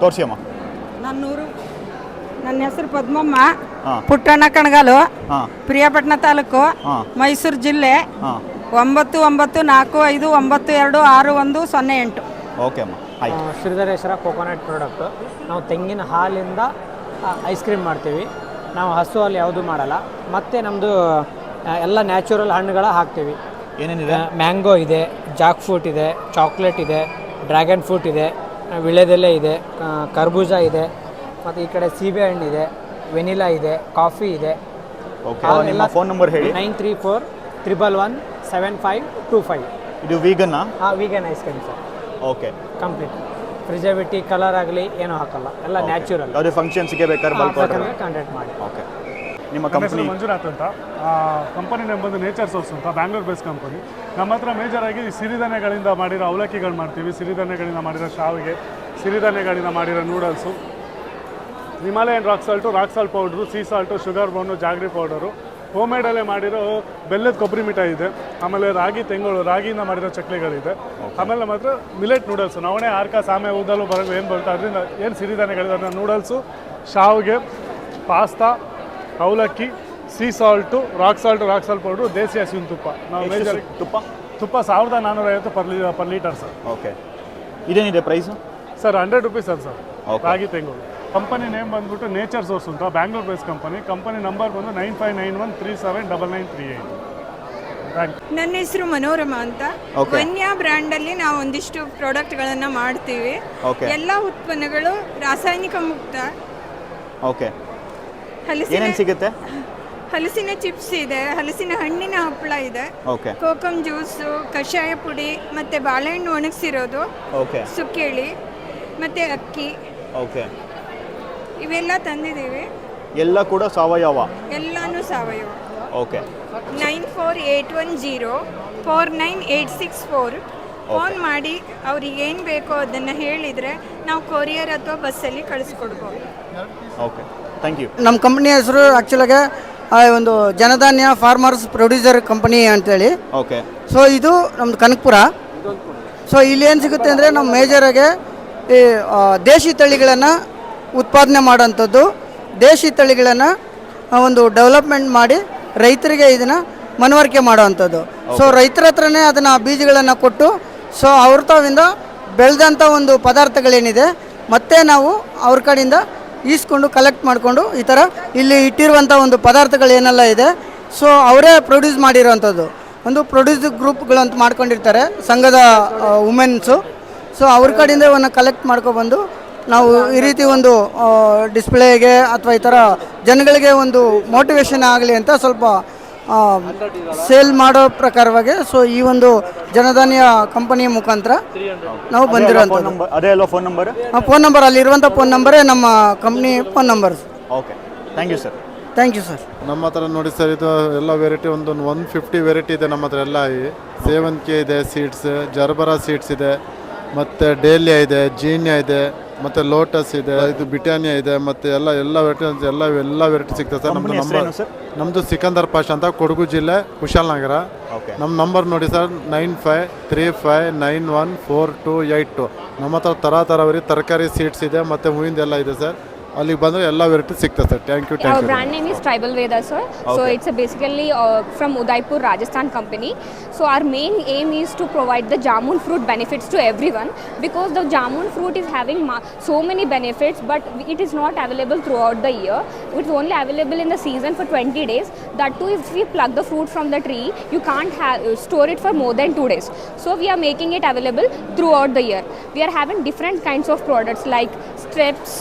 ತೋರಿಸಿ ಅಮ್ಮ ನನ್ನೂರು ನನ್ನ ಹೆಸರು ಪದ್ಮಮ್ಮ ಹಾಂ. ಪುಟ್ಟಣ್ಣ ಕಣಗಾಲು ಹಾಂ. ಪ್ರಿಯಾಪಟ್ಟಣ ತಾಲೂಕು ಹಾಂ. ಮೈಸೂರು ಜಿಲ್ಲೆ ಹಾಂ. ಒಂಬತ್ತು ಒಂಬತ್ತು ನಾಲ್ಕು ಐದು ಒಂಬತ್ತು ಎರಡು ಆರು ಒಂದು ಸೊನ್ನೆ ಎಂಟು. ಓಕೆ ಅಮ್ಮ. ಆಯ್ತು. Shridhareshwara coconut product. ನಾವು ತೆಂಗಿನ ಹಾಲಿಂದ ಐಸ್ ಕ್ರೀಮ್ ಮಾಡ್ತೀವಿ. ನಾವು ಹಸು ಹಾಲು ಯಾವುದೂ ಮಾಡಲ್ಲ. ಮತ್ತು ನಮ್ಮದು ಎಲ್ಲ ನ್ಯಾಚುರಲ್ ಹಣ್ಣುಗಳ ಹಾಕ್ತೀವಿ. ಏನೇನಿದೆ? ಮ್ಯಾಂಗೋ ಇದೆ ಜಾಕ್ ಫ್ರೂಟ್ ಇದೆ ಚಾಕ್ಲೇಟ್ ಇದೆ ಡ್ರ್ಯಾಗನ್ ಫ್ರೂಟ್ ಇದೆ. ವಿಳೆದೆಲೆ ಇದೆ ಕರ್ಬೂಜ ಇದೆ ಮತ್ತು ಈ ಕಡೆ ಸೀಬೆ ಹಣ್ಣಿದೆ ವೆನಿಲಾ ಇದೆ ಕಾಫಿ ಇದೆ. ನಿಮ್ಮ ಫೋನ್ ನಂಬರ್ ಹೇಳಿ. Nine three four triple one seven five two five. ಇದು ವೀಗನ್ನಾ ಹಾಂ vegan ice cream sir okay complete preservative colour ಆಗಲಿ ಏನೂ ಹಾಕಲ್ಲ. ಎಲ್ಲ ನ್ಯಾಚುರಲ್ ಯಾವುದೇ ಫಂಕ್ಷನ್ಸ್ಗೆ ಬೇಕಾದ್ರೆ ಕಾಂಟ್ಯಾಕ್ಟ್ ಮಾಡಿ. ಓಕೆ ನಿಮ್ಮ ಕಂಪನಿ ಮಂಜುನಾಥ್ ಅಂತ. ಕಂಪನಿ ನೇಮ್ ಬಂದು ನೇಚರ್ ಸೋರ್ಸ್ ಅಂತ ಬ್ಯಾಂಗ್ಳೂರ್ ಬೇಸ್ ಕಂಪನಿ ನಮ್ಮ ಹತ್ರ ಮೇಜರ್ ಆಗಿ ಸಿರಿಧಾನ್ಯಗಳಿಂದ ಮಾಡಿರೋ ಅವಲಕ್ಕಿಗಳು ಮಾಡ್ತೀವಿ. ಸಿರಿಧಾನ್ಯಗಳಿಂದ ಮಾಡಿರೋ ಶಾವಿಗೆ ಸಿರಿಧಾನ್ಯಗಳಿಂದ ಮಾಡಿರೋ noodles Himalayan rock salt rock salt powder sea salt sugar brown jaggery powder ಹೋಮೇಡಲ್ಲೇ ಮಾಡಿರೋ ಬೆಲ್ಲದ ಕೊಬ್ಬರಿ ಮಿಠಾಯಿ ಇದೆ. ಆಮೇಲೆ ರಾಗಿ ತೆಂಗುಳು ರಾಗಿಯಿಂದ ಮಾಡಿರೋ ಚಕ್ಲಿಗಳಿದೆ. ಆಮೇಲೆ ನಮ್ಮ ಹತ್ರ ಮಿಲೆಟ್ ನೂಡಲ್ಸು ನವಣೆ ಆರ್ಕ ಸಾಮೆ ಊದಲು ಬರೋ ಏನು ಬರುತ್ತೆ ಅದರಿಂದ ಏನು ಸಿರಿಧಾನ್ಯಗಳಿದೆ ಅದನ್ನ ನೂಡಲ್ಸು ಶಾವಿಗೆ ಪಾಸ್ತಾ ಅವಲಕ್ಕಿ sea salt rock salt rock salt powder ದೇಸಿ ಹಸಿವಿನ ತುಪ್ಪ. ನಾವು ಮೇಜರ್ ತುಪ್ಪ? ತುಪ್ಪ ಸಾವಿರದ ನಾನ್ನೂರೈವತ್ತು ಪರ್ ಲೀ per litre sir okay ಇದೇನಿದೆ price sir hundred rupees sir sir. ರಾಗಿ ತೆಂಗು. ಕಂಪನಿ ನೇಮ್ ಬಂದ್ಬಿಟ್ಟು ನೇಚರ್ ಸೋರ್ಸ್ ಅಂತ Bangalore base company company number ಬಂದು nine five nine one three seven double nine three eight ನನ್ನ ಹೆಸರು ಮನೋರಮ ಅಂತ. ಕನ್ಯಾ ವನ್ಯ ಬ್ರ್ಯಾಂಡ್ ಅಲ್ಲಿ ನಾವು ಒಂದಿಷ್ಟು ಪ್ರಾಡಕ್ಟ್ಗಳನ್ನ ಮಾಡ್ತೀವಿ. Okay. ಎಲ್ಲ ಉತ್ಪನ್ನಗಳು ರಾಸಾಯನಿಕ ಮುಕ್ತ. ಓಕೆ ಹಲಸಿನ ಏನೇನು ಸಿಗುತ್ತೆ? ಹಲಸಿನ ಚಿಪ್ಸ್ ಇದೆ ಹಲಸಿನ ಹಣ್ಣಿನ ಹಪ್ಪಳ ಇದೆ. ಓಕೆ ಕೋಕಮ್ ಜ್ಯೂಸು ಕಷಾಯ ಪುಡಿ ಮತ್ತೆ ಬಾಳೆಹಣ್ಣು ಒಣಗಿಸಿರೋದು. ಓಕೆ ಸುಕ್ಕೇಳಿ ಮತ್ತೆ ಅಕ್ಕಿ. ಓಕೆ ಇವೆಲ್ಲ ತಂದಿದ್ದೀವಿ. ಎಲ್ಲ ಕೂಡ ಸಾವಯವ? ಎಲ್ಲಾನು ಸಾವಯವ. Okay nine four eight one zero four nine eight six four. Phone ಮಾಡಿ ಅವ್ರಿಗೆ ಏನು ಬೇಕೋ ಅದನ್ನು ಹೇಳಿದರೆ ನಾವು ಕೊರಿಯರ್ ಅಥವಾ ಬಸ್ಸಲ್ಲಿ ಕಳಿಸ್ಕೊಡ್ಬೋದು. ಓಕೆ ಥ್ಯಾಂಕ್ ಯು ನಮ್ಮ ಕಂಪ್ನಿ ಹೆಸರು ಆ್ಯಕ್ಚುಲಾಗೆ ಒಂದು ಜನಧಾನ್ಯ ಫಾರ್ಮರ್ಸ್ ಪ್ರೊಡ್ಯೂಸರ್ ಕಂಪನಿ ಅಂತೇಳಿ. ಓಕೆ ಸೊ ಇದು ನಮ್ಮದು ಕನಕಪುರ. ಸೊ ಇಲ್ಲಿ ಏನು ಸಿಗುತ್ತೆ ಅಂದರೆ ನಮ್ಮ ಮೇಜರಾಗೆ ಈ ದೇಶಿ ತಳಿಗಳನ್ನು ಉತ್ಪಾದನೆ ಮಾಡೋಂಥದ್ದು ದೇಶಿ ತಳಿಗಳನ್ನು ಒಂದು ಡೆವಲಪ್ಮೆಂಟ್ ಮಾಡಿ ರೈತರಿಗೆ ಇದನ್ನು ಮನವರಿಕೆ ಮಾಡೋವಂಥದ್ದು. ಸೊ ರೈತರ ಹತ್ರನೇ ಅದನ್ನು ಬೀಜಗಳನ್ನು ಕೊಟ್ಟು ಸೊ ಅವ್ರ ತಾವಿಂದ ಬೆಳೆದಂಥ ಒಂದು ಪದಾರ್ಥಗಳೇನಿದೆ ಮತ್ತೆ ನಾವು ಅವ್ರ ಕಡೆಯಿಂದ ಈಸ್ಕೊಂಡು ಕಲೆಕ್ಟ್ ಮಾಡಿಕೊಂಡು ಈ ಥರ ಇಲ್ಲಿ ಇಟ್ಟಿರುವಂಥ ಒಂದು ಪದಾರ್ಥಗಳು ಏನೆಲ್ಲ ಇದೆ. ಸೊ ಅವರೇ ಪ್ರೊಡ್ಯೂಸ್ ಮಾಡಿರೋವಂಥದ್ದು ಒಂದು ಪ್ರೊಡ್ಯೂಸ್ ಅಂತ ಮಾಡ್ಕೊಂಡಿರ್ತಾರೆ, ಸಂಘದ ವುಮೆನ್ಸು ಸೊ ಅವ್ರ ಕಡೆಯಿಂದ ಇವನ್ನು ಕಲೆಕ್ಟ್ ಮಾಡ್ಕೊಬಂದು ನಾವು ಈ ರೀತಿ ಒಂದು ಡಿಸ್ಪ್ಲೇಗೆ ಅಥವಾ ಈ ಥರ ಜನಗಳಿಗೆ ಒಂದು ಮೋಟಿವೇಶನ್ ಆಗಲಿ ಅಂತ ಸ್ವಲ್ಪ ಸೇಲ್ ಮಾಡೋ ಪ್ರಕಾರವಾಗಿ ಸೊ ಈ ಒಂದು ಜನಧಾನ್ಯ ಕಂಪನಿಯ ಮುಖಾಂತರ ನಾವು ನಂಬರ್ ಅದೇ ಅಲ್ವಾ ಫೋನ್ ನಂಬರ್ ಫೋನ್ ನಂಬರ್ ಅಲ್ಲಿರುವಂಥ ಫೋನ್ ನಂಬರೇ ನಮ್ಮ company phone number okay thank you sir thank you sir ನಮ್ಮ ಹತ್ರ ನೋಡಿ ಸರ್ ಇದು ಎಲ್ಲ ವೆರೈಟಿ ಒಂದು ಒನ್ ಫಿಫ್ಟಿ ವೆರೈಟಿ ಇದೆ ನಮ್ಮ ಹತ್ರ ಎಲ್ಲ ಈ. ಸೇವಂತಿಗೆ ಇದೆ ಸೀಡ್ಸ್ ಜರ್ಬರಾ ಸೀಡ್ಸ್ ಇದೆ ಮತ್ತು ಡೇಲಿಯಾ ಇದೆ ಜೀನ್ಯಾ ಇದೆ. ಮತ್ತು ಲೋಟಸ್ ಇದೆ ಇದು ಬಿಟಾನಿಯಾ ಇದೆ ಮತ್ತು ಎಲ್ಲ ಎಲ್ಲ ವೆರೈಟಿ ಎಲ್ಲ ಎಲ್ಲ ವೆರೈಟಿ ಸಿಗ್ತದೆ ಸರ್. ನಮ್ಮದು ನಂಬರ್? ನಮ್ಮದು ಸಿಕಂದರ್ ಪಾಷ ಅಂತ ಕೊಡಗು ಜಿಲ್ಲೆ ಕುಶಾಲ್ ನಗರ. ನಮ್ಮ ನಂಬರ್ ನೋಡಿ sir nine five three five nine one four two eight two ನಮ್ಮ ಹತ್ರ ಥರ ಥರವರಿ ತರಕಾರಿ ಸೀಡ್ಸ್ ಇದೆ ಮತ್ತು ಹೂವಿಂದೆಲ್ಲ ಇದೆ sir. ಅಲ್ಲಿಗೆ ಬಂದರೆ ಎಲ್ಲ ವೆರೈಟಿ ಸಿಗ್ತದೆ sir thank you Our thank you brand name is Tribal Veda, sir. So Okay. it's a basically uh, from Udaipur, Rajasthan company. So our main aim is to provide the jamun fruit benefits to everyone because the jamun fruit is having ma- so many benefits, but it is not available throughout the year. It's only available in the season for 20 days. That too, if we pluck the fruit from the tree, you can't have, store it for more than two days. So we are making it available throughout the year. We are having different kinds of products like strips,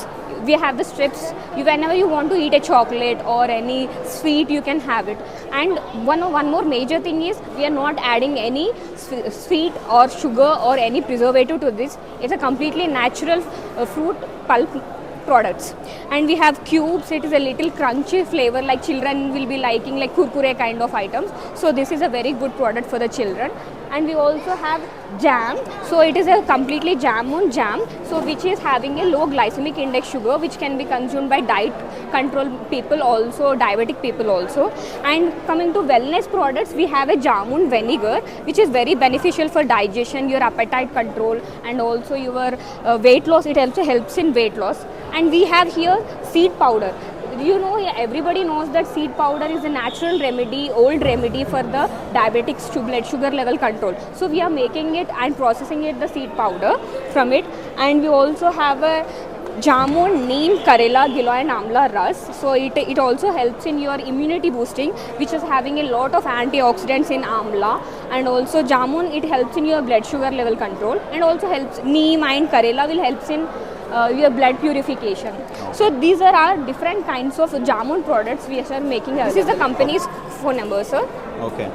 we have the strips. You whenever you want to eat a chocolate or any sweet you can have it. And one one more major thing is we are not adding any sweet or sugar or any preservative to this. It's a completely natural uh, fruit pulp products. And we have cubes. It is a little crunchy flavor like children will be liking like kurkure kind of items. So this is a very good product for the children and we also have jam. So it is a completely jamun jam. So which is having a low glycemic index sugar which can be consumed by diet control people also diabetic people also. And coming to wellness products we have a jamun vinegar which is very beneficial for digestion your appetite control and also your uh, weight loss. It also helps in weight loss. And we have here seed powder you know everybody knows that seed powder is a natural remedy old remedy for the diabetics to blood sugar level control. So we are making it and processing it the seed powder from it. And we also have a jamun neem karela giloy and amla ras. So it, it also helps in your immunity boosting which is having a lot of antioxidants in amla. And also jamun it helps in your blood sugar level control. And also helps neem and karela will helps in uh, your blood purification. So these are our different kinds of jamun products we are making. This is the company's phone number, sir. Okay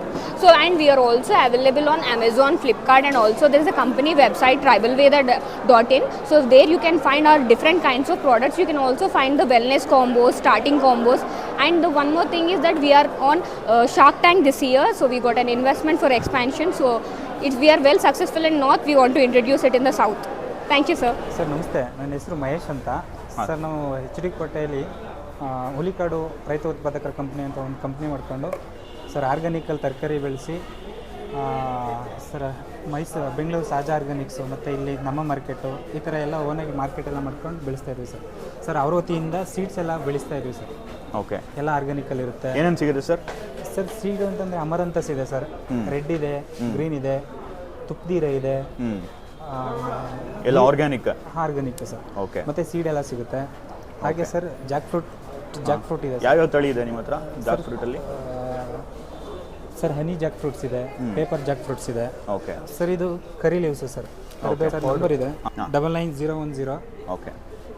So and we are also available on Amazon, Flipkart, and also there is a company website tribalveda.in. So there you can find our different kinds of products. You can also find the wellness combos, starting combos, and the one more thing is that we are on uh, Shark Tank this year. So we got an investment for expansion. So if we are well successful in North, we want to introduce it in the South. Thank you sir sir ನಮಸ್ತೆ. ನನ್ನ ಹೆಸರು ಮಹೇಶ್ ಅಂತ. Sir ನಾವು H D ಕೋಟೆಯಲ್ಲಿ ಹುಲಿಕಾಡು ರೈತ ಉತ್ಪಾದಕರ company ಅಂತ ಒಂದು ಕಂಪ್ನಿ ಮಾಡ್ಕೊಂಡು ಸರ್ ಆರ್ಗ್ಯಾನಿಕಲ್ ತರಕಾರಿ ಬೆಳೆಸಿ ಸರ್ ಮೈಸೂರು ಬೆಂಗಳೂರು ಸಾಜಾ ಆರ್ಗ್ಯಾನಿಕ್ಸು ಮತ್ತು ಇಲ್ಲಿ ನಮ್ಮ ಮಾರ್ಕೆಟು ಈ ಥರ ಎಲ್ಲ ಓನಾಗಿ ಮಾರ್ಕೆಟೆಲ್ಲ ಮಾಡ್ಕೊಂಡು ಬೆಳೆಸ್ತಾ ಇದ್ದೀವಿ ಸರ್ ಸರ್ ಅವ್ರ ವತಿಯಿಂದ ಸೀಡ್ಸ್ ಎಲ್ಲ ಬೆಳೆಸ್ತಾ ಇದ್ದೀವಿ ಸರ್ ಓಕೆ ಎಲ್ಲ ಆರ್ಗ್ಯಾನಿಕಲ್ ಇರುತ್ತೆ. ಏನೇನು ಸಿಗುತ್ತೆ ಸರ್ ಸರ್ ಸೀಡ್ ಅಂತಂದರೆ ಅಮರಂತಸ್ ಇದೆ ಸರ್ ರೆಡ್ ಇದೆ ಗ್ರೀನ್ ಇದೆ ತುಪ್ಪದೀರ ಇದೆ. ಎಲ್ಲ ಆರ್ಗ್ಯಾನಿಕ್ ಆರ್ಗ್ಯಾನಿಕ್ ಸರ್ ಓಕೆ ಮತ್ತೆ ಸೀಡ್ ಎಲ್ಲ ಸಿಗುತ್ತೆ. ಹಾಗೆ sir jackfruit jackfruit ಇದೆ. ಯಾವ್ಯಾವ ತಳಿ ಇದೆ ನಿಮ್ಮ ಹತ್ರ ಜಾಕ್ ಫ್ರೂಟಲ್ಲಿ ಸರ್ ಹನಿ ಜಾಕ್ ಫ್ರೂಟ್ಸ್ ಇದೆ ಪೇಪರ್ ಜಾಕ್ ಫ್ರೂಟ್ಸ್ ಇದೆ. ಓಕೆ ಸರ್ ಇದು ಕರಿ ಲೀವ್ಸ್ ಸರ್ ನಂಬರ್ ಇದೆ. Double nine zero one zero okay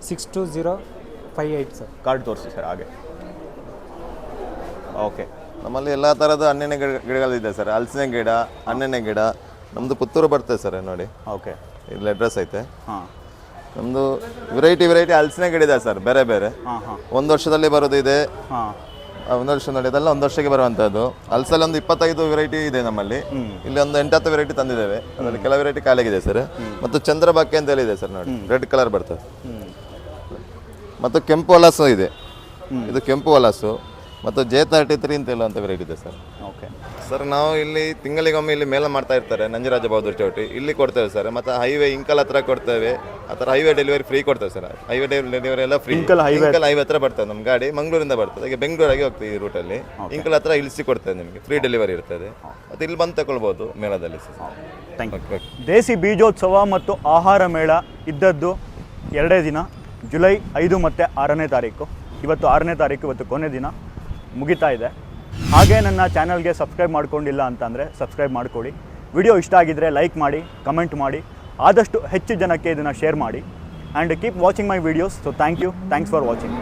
six two zero five eight sir card ತೋರಿಸಿ ಸರ್ ಹಾಗೆ. ಓಕೆ ನಮ್ಮಲ್ಲಿ ಎಲ್ಲ ಥರದ ಹಣ್ಣಿನ ಗಿಡ ಗಿಡಗಳಿದೆ ಸರ್ ಹಲಸಿನ ಗಿಡ ಹಣ್ಣಿನ ಗಿಡ ನಮ್ಮದು ಪುತ್ತೂರು ಬರ್ತದೆ ಸರ್ ನೋಡಿ ಓಕೆ. ಇಲ್ಲಿ ಅಡ್ರೆಸ್ ಐತೆ. ಹಾಂ. ನಮ್ಮದು ವೆರೈಟಿ ವೆರೈಟಿ ಇದೆ ಸರ್ ಬೇರೆ ಬೇರೆ. ಒಂದು ವರ್ಷದಲ್ಲಿ ಬರೋದು ಇದೆ. ಒಂದು ವರ್ಷ ನೋಡಿ ಇದೆಲ್ಲ ಒಂದು ವರ್ಷಕ್ಕೆ ಬರುವಂಥದ್ದು ಹಲಸಲ್ಲಿ ಒಂದು ಇಪ್ಪತ್ತೈದು ವೆರೈಟಿ ಇದೆ ನಮ್ಮಲ್ಲಿ. ಇಲ್ಲಿ ಒಂದು ಎಂಟತ್ತು ವೆರೈಟಿ ತಂದಿದ್ದೇವೆ. ಅದರಲ್ಲಿ ಕೆಲವು ವೆರೈಟಿ ಕಾಲಿಗಿದೆ ಸರ್. ಮತ್ತು ಚಂದ್ರಬಾಕೆ ಅಂತ ಹೇಳಿದೆ ಸರ್ ನೋಡಿ. ರೆಡ್ ಕಲರ್ ಬರ್ತದೆ. ಮತ್ತು ಕೆಂಪು ಹಲಸು ಇದೆ. ಇದು ಕೆಂಪು ಹಲಸು. ಮತ್ತು ಜೆ ತರ್ಟಿ ತ್ರೀ ಅಂತ ಹೇಳುವಂಥ ವೆರೈಟಿ ಇದೆ ಸರ್. ಓಕೆ ಸರ್ ನಾವು ಇಲ್ಲಿ ತಿಂಗಳಿಗೊಮ್ಮೆ ಇಲ್ಲಿ ಮೇಳ ಮಾಡ್ತಾ ಇರ್ತಾರೆ ನಂಜರಾಜ ಬಹದ್ದೂರ್ ಚೌಟಿ. ಇಲ್ಲಿ ಕೊಡ್ತೇವೆ ಸರ್ ಮತ್ತು ಹೈವೇ ಇಂಕಲ್ ಹತ್ರ ಕೊಡ್ತೇವೆ. ಆ ಥರ ಹೈವೇ ಡೆಲಿವರಿ ಫ್ರೀ ಕೊಡ್ತೇವೆ ಸರ್. ಹೈವೇ ಡೆಲಿವರಿ ಎಲ್ಲ free Inkal highway Inkal highway ಹತ್ರ ಬರ್ತದೆ ನಮ್ಮ ಗಾಡಿ ಮಂಗಳೂರಿಂದ ಬರ್ತದೆ. ಈಗ ಬೆಂಗಳೂರಾಗೆ ಹೋಗ್ತೀವಿ ಈ ರೂಟಲ್ಲಿ ಇಂಕಲ್ ಹತ್ರ ಇಳಿಸಿ ಕೊಡ್ತೇವೆ ನಿಮಗೆ ಫ್ರೀ ಡೆಲಿವರಿ ಇರ್ತದೆ. ಮತ್ತು ಇಲ್ಲಿ ಬಂದು ತಗೊಳ್ಬೋದು ಮೇಳದಲ್ಲಿ ಸರ್. ಥ್ಯಾಂಕ್ ಯು ದೇಸಿ ಬೀಜೋತ್ಸವ ಮತ್ತು ಆಹಾರ ಮೇಳ ಇದ್ದದ್ದು ಎರಡೇ ದಿನ ಜುಲೈ ಐದು ಮತ್ತು ಆರನೇ ತಾರೀಕು. ಇವತ್ತು ಆರನೇ ತಾರೀಕು ಇವತ್ತು ಕೊನೆ ದಿನ ಮುಗಿತಾ ಇದೆ. ಹಾಗೆ ನನ್ನ ಚಾನಲ್ಗೆ ಸಬ್ಸ್ಕ್ರೈಬ್ ಮಾಡ್ಕೊಂಡಿಲ್ಲ ಅಂತಂದರೆ ಸಬ್ಸ್ಕ್ರೈಬ್ ಮಾಡ್ಕೊಳ್ಳಿ. ವಿಡಿಯೋ ಇಷ್ಟ ಆಗಿದ್ದರೆ ಲೈಕ್ ಮಾಡಿ ಕಮೆಂಟ್ ಮಾಡಿ. ಆದಷ್ಟು ಹೆಚ್ಚು ಜನಕ್ಕೆ ಇದನ್ನು ಶೇರ್ ಮಾಡಿ. And keep watching my videos so thank you thanks for watching